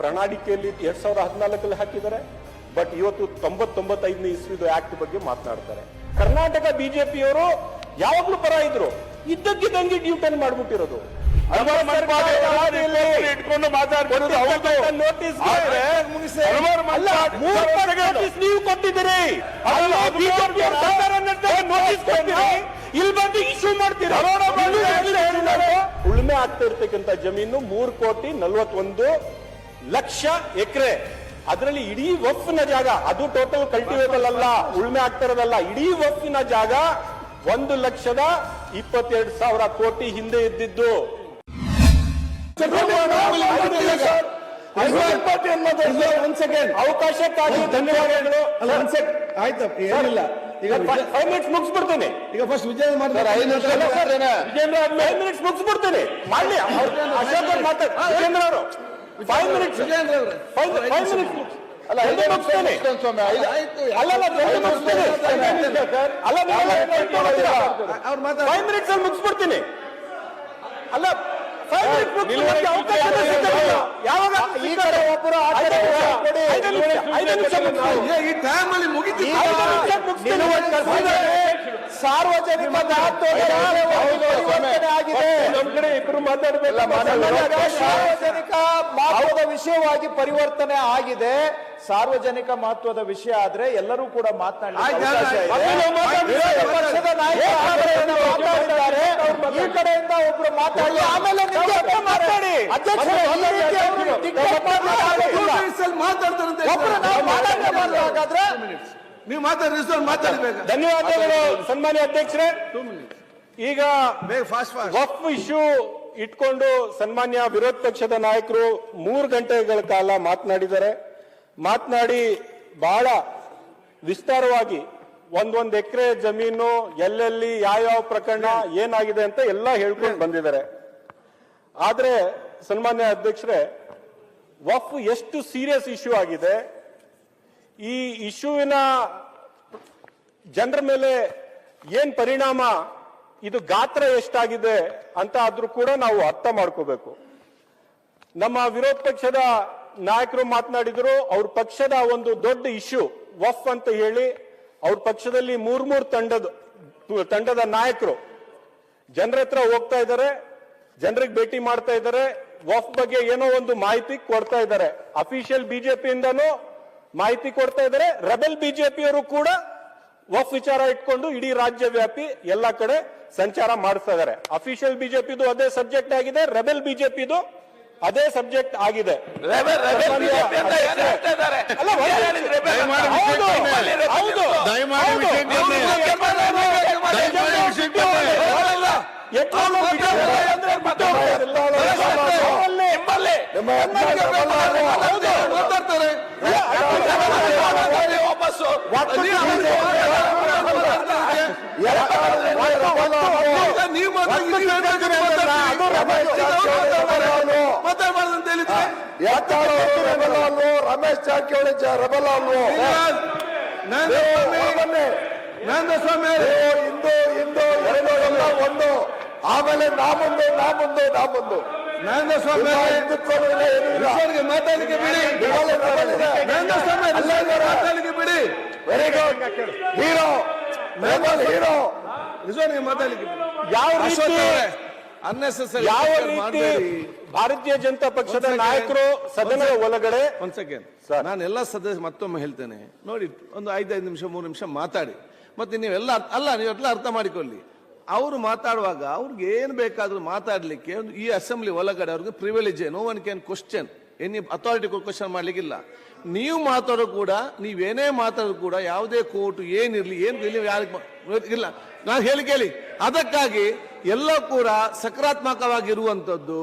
ಪ್ರಣಾಳಿಕೆಯಲ್ಲಿ ಎರಡ್ ಸಾವಿರದ ಹದಿನಾಲ್ಕಲ್ಲಿ ಹಾಕಿದ್ದಾರೆ ಬಟ್ ಇವತ್ತು ತೊಂಬತ್ತೊಂಬತ್ತೈದನೇ ಇಸ್ವಿದು ಆಕ್ಟ್ ಬಗ್ಗೆ ಮಾತನಾಡ್ತಾರೆ. ಕರ್ನಾಟಕ ಬಿಜೆಪಿಯವರು ಯಾವಾಗ್ಲೂ ಪರ ಇದ್ರು ಇದ್ದಕ್ಕಿದ್ದಂಗೆ ಡ್ಯೂಟನ್ ಮಾಡ್ಬಿಟ್ಟಿರೋದು. ನೀವು ಕೊಟ್ಟಿದ್ದೀರಿ. ಇಲ್ಲಿ ಬಂದು ಇಶ್ಯೂ ಮಾಡ್ತೀರಾ? ಉಳುಮೆ ಆಗ್ತಾ ಇರ್ತಕ್ಕಂಥ ಜಮೀನು ಮೂರು ಕೋಟಿ ನಲವತ್ತೊಂದು ಲಕ್ಷ ಎಕರೆ. ಅದರಲ್ಲಿ ಇಡೀ ವಫ್ನ ಜಾಗ ಅದು ಟೋಟಲ್ ಕಲ್ಟಿವೇಬಲ್ ಅಲ್ಲ ಉಳ್ಮೆ ಆಗ್ತಾ ಇರೋದಲ್ಲ ಇಡೀ ವಫ್ನ ಜಾಗ ಒಂದು ಲಕ್ಷದ ಇಪ್ಪತ್ತೆರಡು ಸಾವಿರ ಕೋಟಿ ಹಿಂದೆ ಇದ್ದಿದ್ದು. ಒಂದ್ ಸೆಕೆಂಡ್ ಅವಕಾಶಕ್ಕಾಗಿ ಧನ್ಯವಾದಗಳು. ಆಯ್ತು ಏನಿಲ್ಲ. ಈಗ ಫೈವ್ ಮಿನಿಟ್ಸ್ ಮುಗಿಸ್ಬಿಡ್ತೀನಿ. ಈಗ first Vijaya Vijendra five minutes ಮುಗಿಸ್ಬಿಡ್ತೀನಿ. ಮಾಡಿ ಅಶೋಕ್ ಅವ್ರು ಮಾತಾಡ್ತಾರೆ ವಿಜೇಂದ್ರ ಅವರು. ಫೈವ್ ಮಿನಿಟ್ಸ್ ಫೈವ್ ಮಿನಿಟ್ಸ್ ಅಲ್ಲ ಜಲ್ದಿ ಮುಗಿಸ್ತೇನೆ ಅಲ್ಲ ಅಲ್ಲ ಜಲ್ದಿ ಮುಗಿಸ್ತೇನೆ ಅಲ್ಲ ಫೈವ್ ಮಿನಿಟ್ಸ್ ಅಲ್ಲಿ ಮುಗಿಸ್ಬಿಡ್ತೀನಿ. ಅಲ್ಲ ಫೈವ್ ಮಿನಿಟ್ಸ್ ಮುಗಿಸ್ಲಿಕ್ಕೆ ಅವಕಾಶ. ಯಾವಾಗ ಈ ಕಡೆ ಒಬ್ಬರು ಆ ಕಡೆ ಐದು ನಿಮಿಷ ಐದು ನಿಮಿಷ ಮುಗಿಸ್ತೀನಿ. ಈ ಟೈಮ್ ಅಲ್ಲಿ ಮುಗಿತು ಸಾರ್ವಜನಿಕ ಸಾರ್ವಜನಿಕ ಮಹತ್ವದ ವಿಷಯವಾಗಿ ಪರಿವರ್ತನೆ ಆಗಿದೆ. ಸಾರ್ವಜನಿಕ ಮಹತ್ವದ ವಿಷಯ ಆದ್ರೆ ಎಲ್ಲರೂ ಕೂಡ ಮಾತಾಡಿದ್ದಾರೆ. ಈ ಕಡೆಯಿಂದ ಒಬ್ರು ಮಾತಾಡಿ. ಆಮೇಲೆ ಮಾತಾಡಿ. ಅಧ್ಯಕ್ಷರೇ, ನಾವು ಮಾತಾಡಿ ರಿಸಲ್ಟ್ ಮಾತಾಡಬೇಕು. ಧನ್ಯವಾದಗಳು ಸನ್ಮಾನ್ಯ ಅಧ್ಯಕ್ಷರೇ. ಈಗ ಫಾಸ್ಟ್ ವಫ್ ಇಶ್ಯೂ ಇಟ್ಕೊಂಡು ಸನ್ಮಾನ್ಯ ವಿರೋಧ ಪಕ್ಷದ ನಾಯಕರು ಮೂರು ಗಂಟೆಗಳ ಕಾಲ ಮಾತನಾಡಿದ್ದಾರೆ. ಮಾತನಾಡಿ ಬಹಳ ವಿಸ್ತಾರವಾಗಿ ಒಂದೊಂದು ಎಕರೆ ಜಮೀನು ಎಲ್ಲೆಲ್ಲಿ ಯಾವ್ಯಾವ ಪ್ರಕರಣ ಏನಾಗಿದೆ ಅಂತ ಎಲ್ಲ ಹೇಳ್ಕೊಂಡು ಬಂದಿದ್ದಾರೆ. ಆದ್ರೆ ಸನ್ಮಾನ್ಯ ಅಧ್ಯಕ್ಷರೇ ವಫ್ ಎಷ್ಟು ಸೀರಿಯಸ್ ಇಶ್ಯೂ ಆಗಿದೆ. ಈ ಇಶ್ಯೂವಿನ ಜನರ ಮೇಲೆ ಏನ್ ಪರಿಣಾಮ, ಇದು ಗಾತ್ರ ಎಷ್ಟಾಗಿದೆ ಅಂತ ಆದ್ರೂ ಕೂಡ ನಾವು ಅರ್ಥ ಮಾಡ್ಕೋಬೇಕು. ನಮ್ಮ ವಿರೋಧ ಪಕ್ಷದ ನಾಯಕರು ಮಾತನಾಡಿದ್ರು, ಅವ್ರ ಪಕ್ಷದ ಒಂದು ದೊಡ್ಡ ಇಶ್ಯೂ, ವಫ್ ಅಂತ ಹೇಳಿ, ಅವ್ರ ಪಕ್ಷದಲ್ಲಿ ಮೂರ್ ಮೂರ್ ತಂಡದ ತಂಡದ ನಾಯಕರು, ಜನರ ಹತ್ರ ಹೋಗ್ತಾ ಇದ್ದಾರೆ, ಜನರಿಗೆ ಭೇಟಿ ಮಾಡ್ತಾ ಇದ್ದಾರೆ, ವಫ್ ಬಗ್ಗೆ ಏನೋ ಒಂದು ಮಾಹಿತಿ ಕೊಡ್ತಾ ಇದ್ದಾರೆ. ಅಫಿಷಿಯಲ್ ಬಿಜೆಪಿಯಿಂದನೂ ಮಾಹಿತಿ ಕೊಡ್ತಾ ಇದ್ದಾರೆ. ರೆಬೆಲ್ ಬಿಜೆಪಿಯವರು ಕೂಡ ವಫ್ ವಿಚಾರ ಇಟ್ಕೊಂಡು ಇಡೀ ರಾಜ್ಯ ವ್ಯಾಪಿ ಎಲ್ಲ ಕಡೆ ಸಂಚಾರ ಮಾಡಿಸ್ತಾ ಇದ್ದಾರೆ. ಅಫಿಷಿಯಲ್ ಬಿಜೆಪಿದು ಅದೇ ಸಬ್ಜೆಕ್ಟ್ ಆಗಿದೆ ರೆಬೆಲ್ ಬಿಜೆಪಿದು ಅದೇ ಸಬ್ಜೆಕ್ಟ್ ಆಗಿದೆ. ದಯಮಾಡಿ ಹೌದು. ಹೌದು. ಮಾತಾಡ್ತಾರೆ. ನೀವು ಮಾತಾಡ್ಬಾರ್ದು ಅಂತ ಹೇಳಿದ್ರೆ ರಮೇಶ್ ಜಾರಕಿಹೊಳಿ ರಬಲ್ ಅಲ್ವೋ? ನಂದ ಸ್ವಾಮಿ ಇಂದು ಇಂದು ಎರಡು ಎಲ್ಲ ಒಂದು. ಆಮೇಲೆ ನಾ ಮುಂದೆ ನಾ ಮುಂದೆ ನಾ ಮುಂದೆ ನಂದ ಸ್ವಾಮಿ ಮಾತಾಡ್ಲಿಕ್ಕೆ ಬಿಡಿ. ಬಿಡಲ್ಲ, ಬಿಡಲ್ಲ. ನಂದ ಸ್ವಾಮಿ ರಿಸೋರ್ಟ್ಗೆ ಮಾತಾಡ್ಲಿಕ್ಕೆ ಬಿಡಿ. Very good hero. ಹೀರೋ ಮಾತಾಡ್ಲಿಕ್ಕೆ ಯಾವ ರೀತಿ ಅವರೇ ಅನ್ನೆಸೆಸರಿ ಯಾವ ರೀತಿ ಭಾರತೀಯ ಜನತಾ ಪಕ್ಷದ ನಾಯಕರು ಸದನ ಒಳಗಡೆ ಒಂದ್ ಸೆಕೆಂಡ್. ನಾನು ಎಲ್ಲ ಸದಸ್ಯ ಮತ್ತೊಮ್ಮೆ ಹೇಳ್ತೇನೆ. ನೋಡಿ ಒಂದು ಐದೈದು ನಿಮಿಷ ಮೂರು ನಿಮಿಷ ಮಾತಾಡಿ. ಮತ್ತೆ ನೀವೆಲ್ಲ ಅಲ್ಲ ನೀವೆಲ್ಲ ಅರ್ಥ ಮಾಡಿಕೊಳ್ಳಿ. ಅವರು ಮಾತಾಡುವಾಗ ಅವ್ರಿಗೆ ಏನು ಬೇಕಾದರೂ ಮಾತಾಡಲಿಕ್ಕೆ ಒಂದು ಈ ಅಸೆಂಬ್ಲಿ ಒಳಗಡೆ ಅವ್ರಿಗೆ privilege no one can question any authority question ಮಾಡಲಿಕ್ಕಿಲ್ಲ. ನೀವು ಮಾತಾಡೋ ಕೂಡ ನೀವೇನೇ ಮಾತಾಡೋ ಕೂಡ ಯಾವುದೇ ಕೋರ್ಟ್ ಏನಿರಲಿ ಏನು ಇಲ್ಲಿ ಯಾರಿಗೆ ಇಲ್ಲ. ನಾನು ಹೇಳಿ ಕೇಳಿ. ಅದಕ್ಕಾಗಿ ಎಲ್ಲ ಕೂಡ ಸಕಾರಾತ್ಮಕವಾಗಿರುವಂಥದ್ದು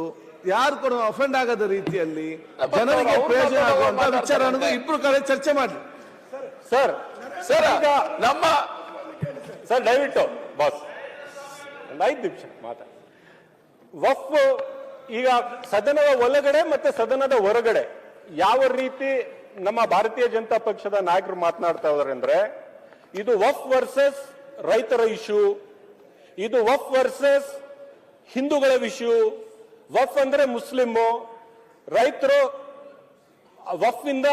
ಯಾರು ಕೂಡ ಅಫೆಂಡ್ ಆಗದ ರೀತಿಯಲ್ಲಿ ಜನರಿಗೆ ಪ್ರಯೋಜನ ಆಗುವಂತ ವಿಚಾರ ಇಬ್ರು ಕಡೆ ಚರ್ಚೆ ಮಾಡಿ ಸರ್ ಸರ್ ಸರ್ ನಮ್ಮ ಸರ್ ದಯವಿಟ್ಟು ಬಾಸ್ ಒಂದು ಐದು ನಿಮಿಷ ಮಾತಾಡಿ ವಫ್ ಈಗ ಸದನದ ಒಳಗಡೆ ಮತ್ತೆ ಸದನದ ಹೊರಗಡೆ ಯಾವ ರೀತಿ ನಮ್ಮ ಭಾರತೀಯ ಜನತಾ ಪಕ್ಷದ ನಾಯಕರು ಮಾತನಾಡ್ತಾ ಇದಾರೆ ಅಂದ್ರೆ ಇದು ವಫ್ ವರ್ಸಸ್ ರೈತರ ಇಶ್ಯೂ, ಇದು ವಫ್ ವರ್ಸಸ್ ಹಿಂದೂಗಳ ಇಶ್ಯೂ ವಫ್ ಅಂದ್ರೆ ಮುಸ್ಲಿಮು, ರೈತರು ವಫ್ ಇಂದ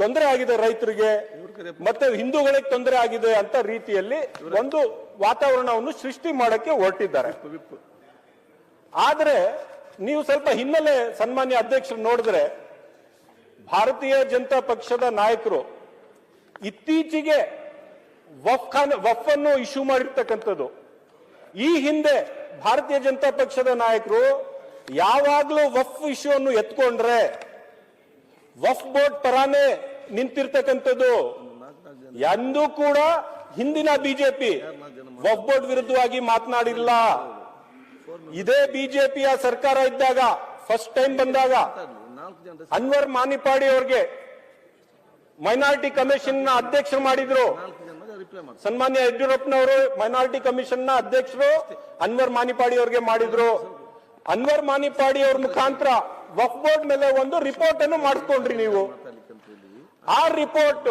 ತೊಂದರೆ ಆಗಿದೆ ರೈತರಿಗೆ, ಮತ್ತೆ ಹಿಂದೂಗಳಿಗೆ ತೊಂದರೆ ಆಗಿದೆ ಅಂತ ರೀತಿಯಲ್ಲಿ ಒಂದು ವಾತಾವರಣವನ್ನು ಸೃಷ್ಟಿ ಮಾಡಕ್ಕೆ ಹೊರಟಿದ್ದಾರೆ. ಆದರೆ ನೀವು ಸ್ವಲ್ಪ ಹಿನ್ನೆಲೆ ಸನ್ಮಾನ್ಯ ಅಧ್ಯಕ್ಷರು ನೋಡಿದ್ರೆ ಭಾರತೀಯ ಜನತಾ ಪಕ್ಷದ ನಾಯಕರು ಇತ್ತೀಚೆಗೆ ವಫ್ ಖಾನ್ ವಫ್ ಅನ್ನು ಇಶ್ಯೂ ಮಾಡಿರ್ತಕ್ಕಂಥದ್ದು. ಈ ಹಿಂದೆ ಭಾರತೀಯ ಜನತಾ ಪಕ್ಷದ ನಾಯಕರು ಯಾವಾಗಲೂ ವಫ್ ಇಶ್ಯೂ ಅನ್ನು ಎತ್ಕೊಂಡ್ರೆ ವಫ್ ಬೋರ್ಡ್ ಪರಾನೇ ನಿಂತಿರ್ತಕ್ಕಂಥದ್ದು. ಎಂದೂ ಕೂಡ ಹಿಂದಿನ ಬಿಜೆಪಿ ಬೋರ್ಡ್ ವಿರುದ್ಧವಾಗಿ ಮಾತನಾಡಿಲ್ಲ. ಇದೇ ಬಿಜೆಪಿಯ ಸರ್ಕಾರ ಇದ್ದಾಗ ಫಸ್ಟ್ ಟೈಮ್ ಬಂದಾಗ, ಅನ್ವರ್ ಮಾನಿಪಾಡಿ ಅವ್ರಿಗೆ ಮೈನಾರಿಟಿ ಕಮಿಷನ್ನ ಅಧ್ಯಕ್ಷರು ಮಾಡಿದ್ರು. ಸನ್ಮಾನ್ಯ ಯಡಿಯೂರಪ್ಪನವರು ಮೈನಾರಿಟಿ ಕಮಿಷನ್ನ ಅಧ್ಯಕ್ಷರು ಅನ್ವರ್ ಮಾನಿಪಾಡಿ ಅವರಿಗೆ ಮಾಡಿದ್ರು. ಅನ್ವರ್ ಮಾನಿಪಾಡಿ ಅವ್ರ ಮುಖಾಂತರ ವಫ್ ಬೋರ್ಡ್ ಮೇಲೆ ಒಂದು ರಿಪೋರ್ಟ್ ಅನ್ನು ಮಾಡಿಸ್ಕೊಂಡ್ರಿ ನೀವು. ಆ ರಿಪೋರ್ಟ್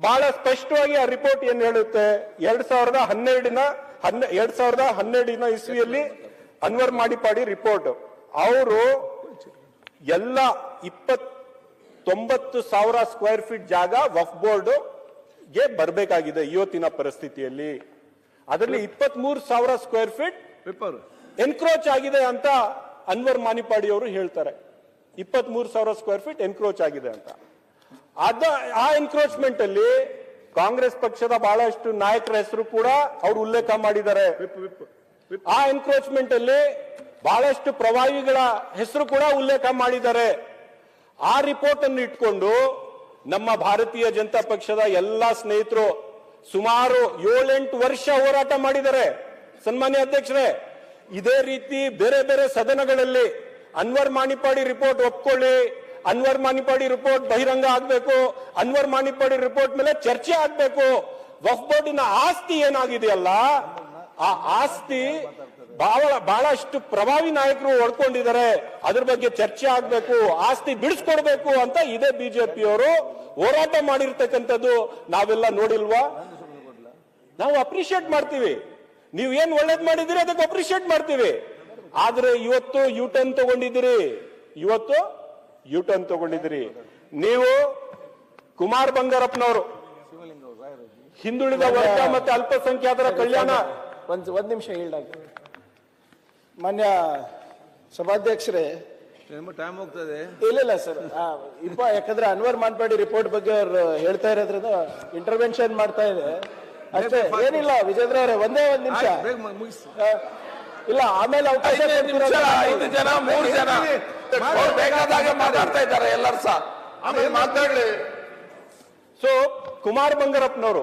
ಬಹಳ ಸ್ಪಷ್ಟವಾಗಿ ಆ ರಿಪೋರ್ಟ್ ಏನ್ ಹೇಳುತ್ತೆ? ಎರಡ್ ಸಾವಿರದ ಹನ್ನೆರಡಿನ ಹನ್ನೆ ಎರಡ್ ಸಾವಿರದ ಹನ್ನೆರಡಿನ ಇಸ್ವಿಯಲ್ಲಿ ಅನ್ವರ್ ಮಾಡಿಪಾಡಿ ರಿಪೋರ್ಟ್ ಅವರು ಎಲ್ಲ ಇಪ್ಪತ್ ತೊಂಬತ್ತು ಸಾವಿರ ಸ್ಕ್ವೇರ್ ಫೀಟ್ ಜಾಗ ವಫ್ ಬೋರ್ಡ್ಗೆ ಬರಬೇಕಾಗಿದೆ ಇವತ್ತಿನ ಪರಿಸ್ಥಿತಿಯಲ್ಲಿ. ಅದರಲ್ಲಿ ಇಪ್ಪತ್ತ್ ಮೂರು ಸಾವಿರ ಸ್ಕ್ವೇರ್ ಫೀಟ್ ಎನ್ಕ್ರೋಚ್ ಆಗಿದೆ ಅಂತ ಅನ್ವರ್ ಮಾನಿಪಾಡಿ ಅವರು ಹೇಳ್ತಾರೆ. ಇಪ್ಪತ್ತ್ ಮೂರು ಸಾವಿರ ಸ್ಕ್ವೇರ್ ಫೀಟ್ ಎನ್ಕ್ರೋಚ್ ಆಗಿದೆ ಅಂತ. ಅದ ಆ ಎನ್ಕ್ರೋಚ್ಮೆಂಟ್ ಅಲ್ಲಿ ಕಾಂಗ್ರೆಸ್ ಪಕ್ಷದ ಬಹಳಷ್ಟು ನಾಯಕರ ಹೆಸರು ಕೂಡ ಅವರು ಉಲ್ಲೇಖ ಮಾಡಿದ್ದಾರೆ. Whip whip whip. ಆ ಎನ್ಕ್ರೋಚ್ಮೆಂಟ್ ಅಲ್ಲಿ ಬಹಳಷ್ಟು ಪ್ರಭಾವಿಗಳ ಹೆಸರು ಕೂಡ ಉಲ್ಲೇಖ ಮಾಡಿದ್ದಾರೆ. ಆ ರಿಪೋರ್ಟ್ ಅನ್ನು ಇಟ್ಕೊಂಡು ನಮ್ಮ ಭಾರತೀಯ ಜನತಾ ಪಕ್ಷದ ಎಲ್ಲಾ ಸ್ನೇಹಿತರು ಸುಮಾರು ಏಳೆಂಟು ವರ್ಷ ಹೋರಾಟ ಮಾಡಿದ್ದಾರೆ. ಸನ್ಮಾನ್ಯ ಅಧ್ಯಕ್ಷರೇ ಇದೇ ರೀತಿ ಬೇರೆ ಬೇರೆ ಸದನಗಳಲ್ಲಿ ಅನ್ವರ್ ಮಾಣಿಪಾಡಿ ರಿಪೋರ್ಟ್ ಒಪ್ಕೊಳ್ಳಿ. ಅನ್ವರ್ ಮಾನಿಪಾಡಿ ರಿಪೋರ್ಟ್ ಬಹಿರಂಗ ಆಗಬೇಕು, ಅನ್ವರ್ ಮಾನಿಪಾಡಿ ರಿಪೋರ್ಟ್ ಮೇಲೆ ಚರ್ಚೆ ಆಗಬೇಕು. ವಫ್ ಬೋರ್ಡಿನ ಆಸ್ತಿ ಏನಾಗಿದೆಯಲ್ಲ, ಆ ಆಸ್ತಿ ಬಹಳ ಬಹಳಷ್ಟು ಪ್ರಭಾವಿ ನಾಯಕರು ಒಡ್ಕೊಂಡಿದ್ದಾರೆ ಅದ್ರ ಬಗ್ಗೆ ಚರ್ಚೆ ಆಗ್ಬೇಕು, ಆಸ್ತಿ ಬಿಡಿಸ್ಕೊಡ್ಬೇಕು ಅಂತ ಇದೇ ಬಿಜೆಪಿಯವರು ಹೋರಾಟ ಮಾಡಿರ್ತಕ್ಕಂಥದ್ದು ನಾವೆಲ್ಲ ನೋಡಿಲ್ವಾ? ನಾವು ಅಪ್ರಿಶಿಯೇಟ್ ಮಾಡ್ತೀವಿ. ನೀವು ಏನ್ ಒಳ್ಳೇದ್ ಮಾಡಿದಿರಿ ಅದಕ್ಕೆ ಅಪ್ರಿಶಿಯೇಟ್ ಮಾಡ್ತೀವಿ. ಆದ್ರೆ ಇವತ್ತು ಯು ಟರ್ನ್ ತಗೊಂಡಿದ್ದೀರಿ. ಇವತ್ತು ಯು ಟರ್ನ್ ತಗೊಂಡಿದ್ದೀರಿ. ನೀವು ಕುಮಾರ್ ಬಂಗಾರಪ್ಪನವರು. ಹಿಂದುಳಿದ ವರ್ಗ ಮತ್ತೆ ಅಲ್ಪಸಂಖ್ಯಾತರ ಕಲ್ಯಾಣ. ಒಂದು ಒಂದ್ ನಿಮಿಷ ಹೇಳ ಮಾನ್ಯ ಸಭಾಧ್ಯಕ್ಷರೇ. ಟೈಮ್ ಹೋಗ್ತದೆ? ಇಲ್ಲ ಇಲ್ಲ ಸರ್. ಇಪ್ಪ ಯಾಕಂದ್ರೆ ಅನ್ವರ್ ಮಾನ್ಪಾಡಿ ರಿಪೋರ್ಟ್ ಬಗ್ಗೆ ಅವ್ರು ಹೇಳ್ತಾ ಇರೋದ್ರಿಂದ ಇಂಟರ್ವೆನ್ಷನ್ ಮಾಡ್ತಾ ಇದೆ. ಅಷ್ಟೇ ಏನಿಲ್ಲ ವಿಜೇಂದ್ರ ಅವರೇ ಒಂದೇ ಒಂದ್ ನಿಮಿಷ. ಇಲ್ಲ ಆಮೇಲೆ ಅವಕಾಶ ಜನ ಮೂರು ಜನ. ಬೇಕಾದಾಗ ಮಾತಾಡ್ತಾ ಇದ್ದಾರೆ ಎಲ್ಲರೂ ಸಹ. ಆಮೇಲೆ ಮಾತಾಡ್ಲಿ. ಸೊ ಕುಮಾರ್ ಬಂಗಾರಪ್ಪನವರು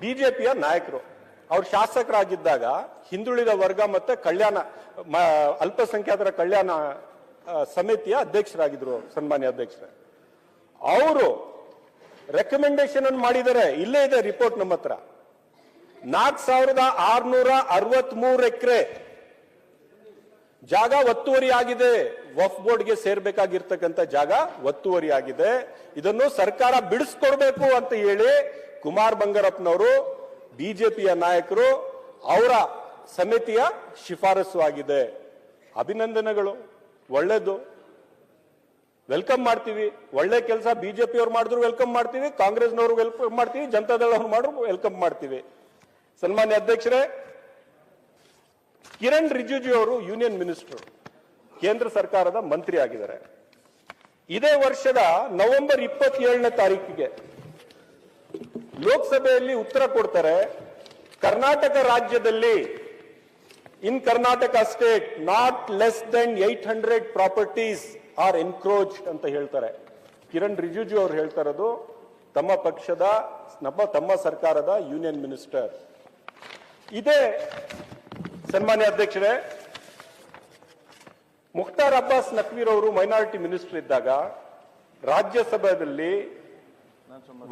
ಬಿಜೆಪಿಯ ನಾಯಕರು. ಅವ್ರು ಶಾಸಕರಾಗಿದ್ದಾಗ ಹಿಂದುಳಿದ ವರ್ಗ ಮತ್ತೆ ಕಲ್ಯಾಣ ಮ- ಅಲ್ಪಸಂಖ್ಯಾತರ ಕಲ್ಯಾಣ ಸಮಿತಿಯ ಅಧ್ಯಕ್ಷರಾಗಿದ್ರು ಸನ್ಮಾನ್ಯ ಅಧ್ಯಕ್ಷರೇ. ಅವರು ರೆಕಮೆಂಡೇಶನ್ ಅನ್ನು ಮಾಡಿದರೆ ಇಲ್ಲೇ ಇದೆ ರಿಪೋರ್ಟ್ ನಮ್ಮ ಹತ್ರ. ನಾಲ್ಕು ಸಾವಿರದ ಆರ್ನೂರ ಅರವತ್ಮೂರು ಎಕರೆ ಜಾಗ ಒತ್ತುವರಿ ಆಗಿದೆ ವಫ್ ಬೋರ್ಡ್ಗೆ ಸೇರ್ಬೇಕಾಗಿರ್ತಕ್ಕಂಥ ಜಾಗ ಒತ್ತುವರಿ ಆಗಿದೆ ಇದನ್ನು ಸರ್ಕಾರ ಬಿಡಿಸ್ಕೊಡ್ಬೇಕು ಅಂತ ಹೇಳಿ ಕುಮಾರ್ ಬಂಗಾರಪ್ಪನವರು ಬಿಜೆಪಿಯ ನಾಯಕರು ಅವರ ಸಮಿತಿಯ ಶಿಫಾರಸು ಆಗಿದೆ. ಅಭಿನಂದನೆಗಳು. ಒಳ್ಳೇದು. ವೆಲ್ಕಮ್ ಮಾಡ್ತೀವಿ. ಒಳ್ಳೆ ಕೆಲಸ ಬಿಜೆಪಿ ಅವ್ರು ಮಾಡಿದ್ರು ವೆಲ್ಕಮ್ ಮಾಡ್ತೀವಿ. ಕಾಂಗ್ರೆಸ್ನವರು ವೆಲ್ಕಮ್ ಮಾಡ್ತೀವಿ. ಜನತಾದಳವ್ರು ಮಾಡಿದ್ರು ವೆಲ್ಕಮ್ ಮಾಡ್ತೀವಿ. ಸನ್ಮಾನ್ಯ ಅಧ್ಯಕ್ಷರೇ ಕಿರಣ್ ರಿಜಿಜು ಅವರು ಯೂನಿಯನ್ ಮಿನಿಸ್ಟರ್, ಕೇಂದ್ರ ಸರ್ಕಾರದ ಮಂತ್ರಿ ಆಗಿದ್ದಾರೆ. ಇದೇ ವರ್ಷದ ನವೆಂಬರ್ ಇಪ್ಪತ್ತೇಳನೇ ತಾರೀಕಿಗೆ ಲೋಕಸಭೆಯಲ್ಲಿ ಉತ್ತರ ಕೊಡ್ತಾರೆ, ಕರ್ನಾಟಕ ರಾಜ್ಯದಲ್ಲಿ, in Karnataka state, not less than eight hundred properties are encroach ಅಂತ ಹೇಳ್ತಾರೆ. ಕಿರಣ್ ರಿಜಿಜು ಅವರು ಹೇಳ್ತಾ ಇರೋದು, ತಮ್ಮ ಪಕ್ಷದ, ನಮ್ಮ, ತಮ್ಮ ಸರ್ಕಾರದ ಯೂನಿಯನ್ ಮಿನಿಸ್ಟರ್. ಇದೇ ಸನ್ಮಾನ್ಯ ಅಧ್ಯಕ್ಷರೇ, ಮುಖ್ತಾರ್ ಅಬ್ಬಾಸ್ ನಕ್ವೀರ್ ಅವರು ಮೈನಾರಿಟಿ ಮಿನಿಸ್ಟರ್ ಇದ್ದಾಗ ರಾಜ್ಯಸಭೆಯಲ್ಲಿ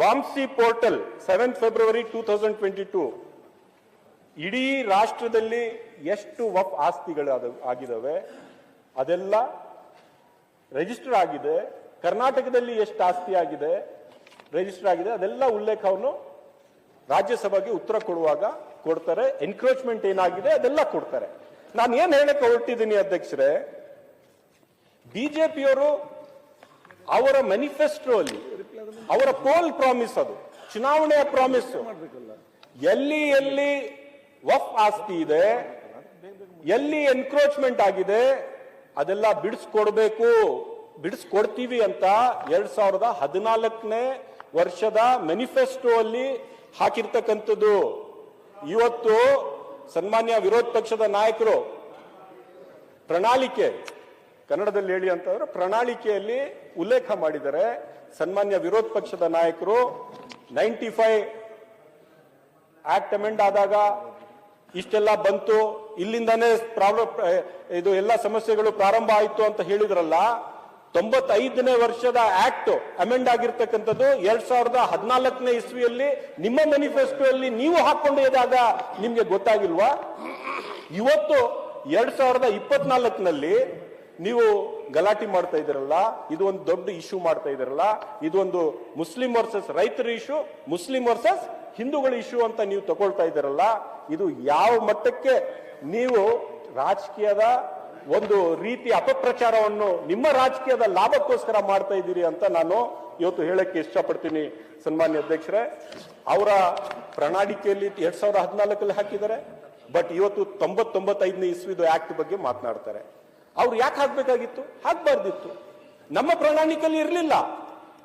ವಾಮ್ಸಿ portal seven February two thousand twenty two ಇಡೀ ರಾಷ್ಟ್ರದಲ್ಲಿ ಎಷ್ಟು ವಫ್ ಆಸ್ತಿಗಳು ಆಗಿದ್ದಾವೆ, ಅದೆಲ್ಲ ರಿಜಿಸ್ಟರ್ ಆಗಿದೆ, ಕರ್ನಾಟಕದಲ್ಲಿ ಎಷ್ಟು ಆಸ್ತಿ ಆಗಿದೆ, ರಿಜಿಸ್ಟರ್ ಆಗಿದೆ, ಅದೆಲ್ಲ ಉಲ್ಲೇಖವನ್ನು ರಾಜ್ಯಸಭೆಗೆ ಉತ್ತರ ಕೊಡುವಾಗ ಕೊಡ್ತಾರೆ ಎನ್ಕ್ರೋಚ್ಮೆಂಟ್ ಏನಾಗಿದೆ ಅದೆಲ್ಲ ಕೊಡ್ತಾರೆ. ನಾನು ಏನ್ ಹೇಳಕ್ಕೆ ಹೊರಟಿದ್ದೀನಿ ಅಧ್ಯಕ್ಷರೇ, ಬಿಜೆಪಿಯವರು ಅವರ ಮ್ಯಾನಿಫೆಸ್ಟೋ ಅಲ್ಲಿ, ಅವರ ಪೋಲ್ ಪ್ರಾಮಿಸ್ ಅದು, ಚುನಾವಣೆಯ ಪ್ರಾಮಿಸ್ ಎಲ್ಲಿ ಎಲ್ಲಿ ವಫ್ ಆಸ್ತಿ ಇದೆ, ಎಲ್ಲಿ ಎನ್ಕ್ರೋಚ್ಮೆಂಟ್ ಆಗಿದೆ, ಅದೆಲ್ಲ ಬಿಡಿಸ್ಕೊಡ್ಬೇಕು, ಬಿಡಿಸ್ಕೊಡ್ತೀವಿ ಅಂತ ಎರಡ್ ಸಾವಿರದ ಹದಿನಾಲ್ಕನೇ ವರ್ಷದ ಮ್ಯಾನಿಫೆಸ್ಟೋ ಅಲ್ಲಿ ಹಾಕಿರ್ತಕ್ಕಂಥದ್ದು. ಇವತ್ತು ಸನ್ಮಾನ್ಯ ವಿರೋಧ ಪಕ್ಷದ ನಾಯಕರು ಪ್ರಣಾಳಿಕೆ, ಕನ್ನಡದಲ್ಲಿ ಹೇಳಿ ಅಂತಂದ್ರೆ ಪ್ರಣಾಳಿಕೆಯಲ್ಲಿ ಉಲ್ಲೇಖ ಮಾಡಿದರೆ ಸನ್ಮಾನ್ಯ ವಿರೋಧ ಪಕ್ಷದ ನಾಯಕರು ನೈಂಟಿ ಫೈವ್ ಆಕ್ಟ್ ಅಮೆಂಡ್ ಆದಾಗ ಇಷ್ಟೆಲ್ಲ ಬಂತು, ಇಲ್ಲಿಂದಾನೇ ಪ್ರಾಬ್ಲಮ್, ಇದು ಎಲ್ಲ ಸಮಸ್ಯೆಗಳು ಪ್ರಾರಂಭ ಆಯಿತು ಅಂತ ಹೇಳಿದ್ರಲ್ಲ ತೊಂಬತ್ತೈದನೇ ವರ್ಷದ ಆಕ್ಟ್ ಅಮೆಂಡ್ ಆಗಿರ್ತಕ್ಕಂಥದ್ದು ಎರಡ್ ಸಾವಿರದ ಹದಿನಾಲ್ಕನೇ ಇಸ್ವಿಯಲ್ಲಿ, ನಿಮ್ಮ ಮ್ಯಾನಿಫೆಸ್ಟೋಯಲ್ಲಿ ನೀವು ಹಾಕೊಂಡು ಹೋದಾಗ ನಿಮ್ಗೆ ಗೊತ್ತಾಗಿಲ್ವಾ? ಇವತ್ತು ಎರಡ್ ಸಾವಿರದ ಇಪ್ಪತ್ನಾಲ್ಕನಲ್ಲಿ ನೀವು ಗಲಾಟೆ ಮಾಡ್ತಾ ಇದ್ದೀರಲ್ಲ, ಇದು ಒಂದು ದೊಡ್ಡ ಇಶ್ಯೂ ಮಾಡ್ತಾ ಇದ್ದೀರಲ್ಲ, ಇದು ಒಂದು ಮುಸ್ಲಿಂ ವರ್ಸಸ್ ರೈತರ ಇಶ್ಯೂ ಮುಸ್ಲಿಂ ವರ್ಸಸ್ ಹಿಂದೂಗಳ ಇಶ್ಯೂ ಅಂತ ನೀವು ತಗೊಳ್ತಾ ಇದ್ದೀರಲ್ಲ, ಇದು ಯಾವ ಮಟ್ಟಕ್ಕೆ? ನೀವು ರಾಜಕೀಯದ ಒಂದು ರೀತಿ ಅಪಪ್ರಚಾರವನ್ನು ನಿಮ್ಮ ರಾಜಕೀಯದ ಲಾಭಕ್ಕೋಸ್ಕರ ಮಾಡ್ತಾ ಇದ್ದೀರಿ ಅಂತ ನಾನು ಇವತ್ತು ಹೇಳಕ್ಕೆ ಇಷ್ಟಪಡ್ತೀನಿ ಸನ್ಮಾನ್ಯ ಅಧ್ಯಕ್ಷರೇ. ಅವರ ಪ್ರಣಾಳಿಕೆಯಲ್ಲಿ ಎರಡ್ ಸಾವಿರದ ಹದಿನಾಲ್ಕಲ್ಲಿ ಹಾಕಿದ್ದಾರೆ, ಬಟ್ ಇವತ್ತು ತೊಂಬತ್ತೊಂಬತ್ತೈದನೇ ಇಸ್ವಿದು ಆಕ್ಟ್ ಬಗ್ಗೆ ಮಾತನಾಡ್ತಾರೆ. ಅವ್ರು ಯಾಕೆ ಹಾಕ್ಬೇಕಾಗಿತ್ತು? ಹಾಕ್ಬಾರ್ದಿತ್ತು. ನಮ್ಮ ಪ್ರಣಾಳಿಕೆಯಲ್ಲಿ ಇರಲಿಲ್ಲ.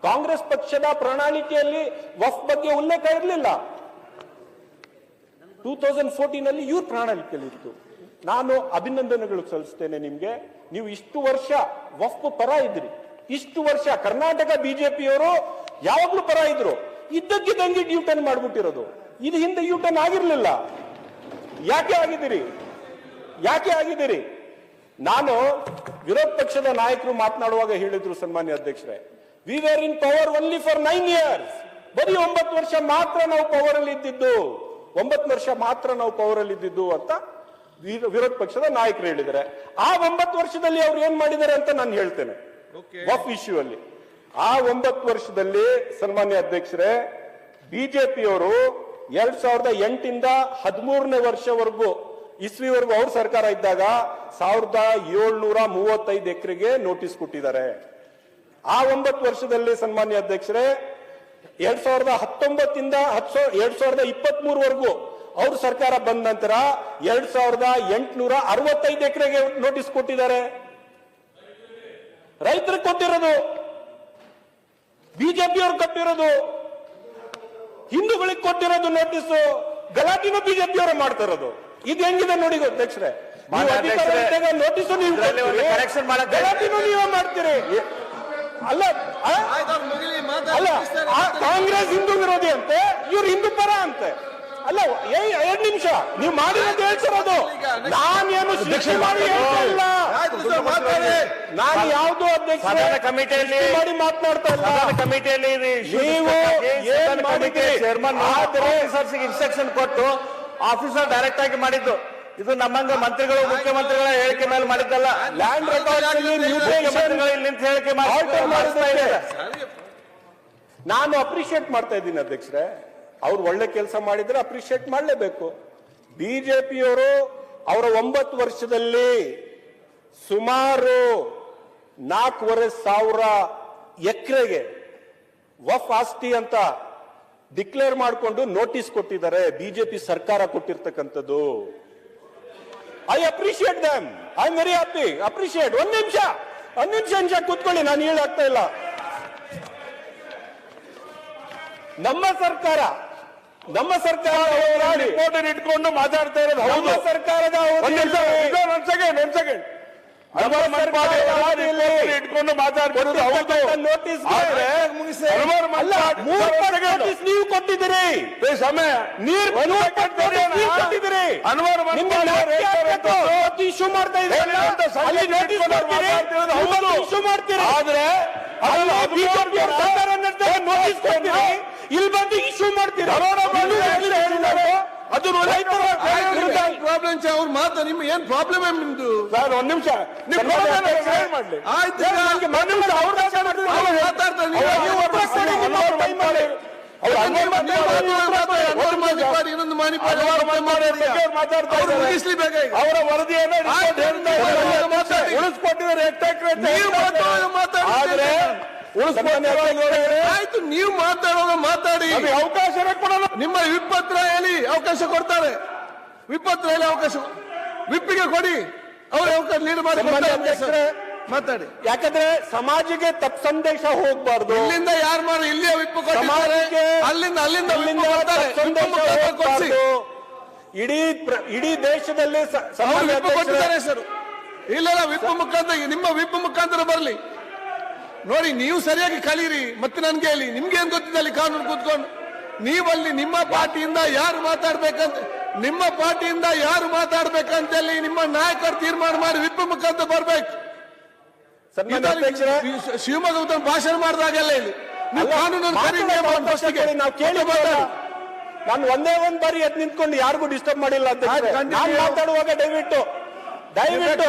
ಕಾಂಗ್ರೆಸ್ ಪಕ್ಷದ ಪ್ರಣಾಳಿಕೆಯಲ್ಲಿ ವಫ್ ಬಗ್ಗೆ ಉಲ್ಲೇಖ ಇರಲಿಲ್ಲ. ಟೂ ತೌಸಂಡ್ ಫೋರ್ಟೀನ್ ಇವ್ರ ಪ್ರಣಾಳಿಕೆಯಲ್ಲಿ ಇತ್ತು ನಾನು ಅಭಿನಂದನೆಗಳು ಸಲ್ಲಿಸ್ತೇನೆ ನಿಮ್ಗೆ. ನೀವು ಇಷ್ಟು ವರ್ಷ ವಫ್ ಪರ ಇದ್ರಿ. ಇಷ್ಟು ವರ್ಷ ಕರ್ನಾಟಕ ಬಿಜೆಪಿಯವರು ಯಾವಾಗ್ಲೂ ಪರ ಇದ್ರು. ಇದ್ದಕ್ಕಿದ್ದಂಗೆ ಯು ಟರ್ನ್ ಮಾಡ್ಬಿಟ್ಟಿರೋದು. ಇದು ಹಿಂದೆ ಯು ಟರ್ನ್ ಆಗಿರ್ಲಿಲ್ಲ. ಯಾಕೆ ಆಗಿದ್ದೀರಿ? ಯಾಕೆ ಆಗಿದ್ದೀರಿ? ನಾನು ವಿರೋಧ ಪಕ್ಷದ ನಾಯಕರು ಮಾತನಾಡುವಾಗ ಹೇಳಿದ್ರು ಸನ್ಮಾನ್ಯ ಅಧ್ಯಕ್ಷರೇ. We were in power only for nine years ಬರೀ ಒಂಬತ್ತು ವರ್ಷ ಮಾತ್ರ ನಾವು ಪವರ್ ಅಲ್ಲಿ ಇದ್ದಿದ್ದು. ಒಂಬತ್ತು ವರ್ಷ ಮಾತ್ರ ನಾವು ಪವರ್ ಅಲ್ಲಿ ಇದ್ದಿದ್ದು ಅಂತ ವಿರೋಧ ಪಕ್ಷದ ನಾಯಕರು ಹೇಳಿದ್ದಾರೆ. ಆ ಒಂಬತ್ತು ವರ್ಷದಲ್ಲಿ ಅವ್ರು ಏನ್ ಮಾಡಿದ್ದಾರೆ ಅಂತ ನಾನು ಹೇಳ್ತೇನೆ. ವಫ್ ಇಶ್ಯೂ ಅಲ್ಲಿ. ಆ ಒಂಬತ್ತು ವರ್ಷದಲ್ಲಿ ಸನ್ಮಾನ್ಯ ಅಧ್ಯಕ್ಷರೇ ಬಿಜೆಪಿಯವರು ಎರಡ್ ಸಾವಿರದ ಎಂಟಿಂದ ಹದಿಮೂರನೇ ವರ್ಷವರೆಗೂ ಇಸ್ವಿವರೆಗೂ ಅವ್ರ ಸರ್ಕಾರ ಇದ್ದಾಗ ಸಾವಿರದ ಏಳ್ನೂರ ಮೂವತ್ತೈದು ಎಕರೆಗೆ ನೋಟಿಸ್ ಕೊಟ್ಟಿದ್ದಾರೆ. ಆ ಒಂಬತ್ತು ವರ್ಷದಲ್ಲಿ ಸನ್ಮಾನ್ಯ ಅಧ್ಯಕ್ಷರೇ ಎರಡ್ ಸಾವಿರದ ಹತ್ತೊಂಬತ್ತಿಂದ ಹತ್ತು ಎರಡ್ ಸಾವಿರದ ಇಪ್ಪತ್ತ್ ಮೂರವರೆಗೂ ಅವ್ರ ಸರ್ಕಾರ ಬಂದ ನಂತರ ಎರಡ್ ಸಾವಿರದ ಎಂಟುನೂರ ಅರವತ್ತೈದು ಎಕರೆಗೆ ನೋಟಿಸ್ ಕೊಟ್ಟಿದ್ದಾರೆ. ರೈತರಿಗೆ ಕೊಟ್ಟಿರೋದು. ಬಿಜೆಪಿಯವ್ರು ಕೊಟ್ಟಿರೋದು. ಹಿಂದೂಗಳಿಗೆ ಕೊಟ್ಟಿರೋದು ನೋಟಿಸ್ ಗಲಾಟಿನೂ ಬಿಜೆಪಿಯವರು ಮಾಡ್ತಾ ಇರೋದು. ಇದು ಹೆಂಗಿದೆ ನೋಡಿ ಅಧ್ಯಕ್ಷರೇ ನೋಟಿಸ್ ನೀವು ಮಾಡ್ತೀರಿ. ಅಲ್ಲ? ಅಲ್ಲ ಆ ಕಾಂಗ್ರೆಸ್ ಹಿಂದೂ ವಿರೋಧಿ ಅಂತೆ ಇವ್ರು ಹಿಂದೂ ಪರ ಅಂತೆ. ಅಲ್ಲ ಎರಡ್ ನಿಮಿಷ. ನೀವು ಮಾಡಿರೋದು ಹೇಳ್ತಿರೋದು ನಾನೇನು ಶಿಕ್ಷೆ ಮಾಡಿ ಹೇಳ್ತಾ ಇಲ್ಲ. ನಾನು ಯಾವ್ದು ಅಧ್ಯಕ್ಷ ಕಮಿಟಿಯಲ್ಲಿ ಮಾಡಿ ಮಾತನಾಡ್ತಾ ಇಲ್ಲ. ಕಮಿಟಿಯಲ್ಲಿ ನೀವು ಏನ್ ಮಾಡಿದ್ರಿ? ಚೇರ್ಮನ್ ಆಫೀಸರ್ಸ್ ಇನ್ಸ್ಟ್ರಕ್ಷನ್ ಕೊಟ್ಟು ಆಫೀಸರ್ ಡೈರೆಕ್ಟ್ ಆಗಿ ಮಾಡಿದ್ದು. ಇದು ನಮ್ಮಂಗ ಮಂತ್ರಿಗಳು ಮುಖ್ಯಮಂತ್ರಿಗಳ ಹೇಳಿಕೆ ಮೇಲೆ ಮಾಡಿದ್ದಲ್ಲ. ಲ್ಯಾಂಡ್ ರೆಕಾರ್ಡ್ ಇಲ್ಲಿ ಹೇಳಿಕೆ ಮಾಡಿ- ಮಾಡಿಸ್ತಾ ಇದ್ದಾರೆ. ನಾನು ಅಪ್ರಿಶಿಯೇಟ್ ಮಾಡ್ತಾ ಇದ್ದೀನಿ ಅಧ್ಯಕ್ಷರೇ. ಅವ್ರು ಒಳ್ಳೆ ಕೆಲಸ ಮಾಡಿದ್ರೆ ಅಪ್ರಿಷಿಯೇಟ್ ಮಾಡಲೇಬೇಕು. ಬಿಜೆಪಿಯವರು ಅವರ ಒಂಬತ್ತು ವರ್ಷದಲ್ಲಿ ಸುಮಾರು ನಾಲ್ಕೂವರೆ ಸಾವಿರ ಎಕರೆಗೆ ವಫ್ ಆಸ್ತಿ ಅಂತ ಡಿಕ್ಲೇರ್ ಮಾಡಿಕೊಂಡು ನೋಟಿಸ್ ಕೊಟ್ಟಿದ್ದಾರೆ. ಬಿಜೆಪಿ ಸರ್ಕಾರ ಕೊಟ್ಟಿರ್ತಕ್ಕಂಥದ್ದು. I appreciate them I am very happy appreciate ಒಂದ್ ನಿಮಿಷ. ಒಂದ್ ನಿಮಿಷ ನಿಮಿಷ ಕೂತ್ಕೊಳ್ಳಿ. ನಾನು ಹೇಳಾಗ್ತಾ ಇಲ್ಲ. ನಮ್ಮ ಸರ್ಕಾರ ನಮ್ಮ ಸರ್ಕಾರ ರಿಪೋರ್ಟ್ ಇಟ್ಕೊಂಡು ಮಾತಾಡ್ತಾ ಇರೋದು ಹೌದು. ಸರ್ಕಾರದ ಇಟ್ಕೊಂಡು ಮಾತಾಡ್ತಿರೋದು ಹೌದು. ನೋಟಿಸ್ ನೋಟಿಸ್ ನೀವು ಕೊಟ್ಟಿದ್ದೀರಿ. ಸಮಯ. ನೀರ್. ಕೊಟ್ಟಿದ್ದೀರಿ. ಅನ್ವರ್. ಇಶ್ಯೂ ಮಾಡ್ತಾ ಮಾಡ್ತೀರಿ. ಆದ್ರೆ ಬಿಜೆಪಿ ಸರ್ಕಾರ ನೋಟಿಸ್ ಕೊಡ್ತೀರಿ. ಇಲ್ಲಿ ಬಂದು ಇಶ್ಯೂ ಮಾಡ್ತೀರಾ? ಅದು ಪ್ರಾಬ್ಲಮ್ ಅವ್ರು ಮಾತಾ ನಿಮ್ ಏನ್ ಪ್ರಾಬ್ಲಮ್ ನಿಮ್ದು? ಸರ್ ಒಂದ್ ನಿಮಿಷ. ಅವ್ರು ವರದಿಯನ್ನು. ಉಳಿಸ್ಕೊಟ್ಟಿದ್ದಾರೆ. ಆದ್ರೆ ಆಯ್ತು ನೀವು ಮಾತಾಡೋದು ಮಾತಾಡಿ. ಅವಕಾಶ ನಿಮ್ಮ ವಿಪತ್ರ ಹೇಳಿ ಅವಕಾಶ ಕೊಡ್ತಾರೆ. ವಿಪತ್ರ ಹೇಳಿ ಅವಕಾಶ ವಿಪ್ಪಿಗೆ ಕೊಡಿ. ಅವ್ರ ಅವಕಾಶ ಲೀಡ್ ಮಾಡಿ. ಮಾತಾಡಿ. ಯಾಕಂದ್ರೆ ಸಮಾಜಕ್ಕೆ ತಪ್ಪು ಸಂದೇಶ ಹೋಗ್ಬಾರ್ದು. ಇಲ್ಲಿಂದ ಯಾರು ಮಾಡಿ ಇಲ್ಲಿಯ ವಿಪ್ಪು ಕೊಟ್ಟಿದ್ದಾರೆ. ಅಲ್ಲಿಂದ ಅಲ್ಲಿಂದ ಸಂದೇಶ. ಇಡೀ ಇಡೀ ದೇಶದಲ್ಲಿ ಸಮಾಜ ಕೊಟ್ಟಿದ್ದಾರೆ ಸರ್. ಇಲ್ಲ ಇಲ್ಲ ವಿಪ್ಪು ಮುಖಾಂತರ ನಿಮ್ಮ ವಿಪ್ಪು ಮುಖಾಂತರ ಬರಲಿ. ನೋಡಿ ನೀವು ಸರಿಯಾಗಿ ಕಲೀರಿ. ಮತ್ತೆ ನನ್ಗೆ ಹೇಳಿ ನಿಮ್ಗೆ ಏನ್ ಗೊತ್ತಿದೆ ಅಲ್ಲಿ ಕಾನೂನು ಕೂತ್ಕೊಂಡು? ನೀವಲ್ಲಿ ನಿಮ್ಮ ಪಾರ್ಟಿಯಿಂದ ಯಾರು ಮಾತಾಡ್ಬೇಕಂತ ನಿಮ್ಮ ಪಾರ್ಟಿಯಿಂದ ಯಾರು ಮಾತಾಡ್ಬೇಕಂತ ಹೇಳಿ ನಿಮ್ಮ ನಾಯಕರು ತೀರ್ಮಾನ ಮಾಡಿ ವಿಪ್ ಮುಖಾಂತರ ಬರ್ಬೇಕು ಶಿವಮೊಗ್ಗ ಉತ್ತಮ ಭಾಷಣ ಮಾಡಿದಾಗೆಲ್ಲ ಇಲ್ಲಿ. ನಾನು ಒಂದೇ ಒಂದ್ ಬಾರಿ ಎದ್ ನಿಂತ್ಕೊಂಡು ಯಾರಿಗೂ ಡಿಸ್ಟರ್ಬ್ ಮಾಡಿಲ್ಲ ಅಂತ ಮಾತಾಡುವಾಗ ದಯವಿಟ್ಟು ದಯವಿಟ್ಟು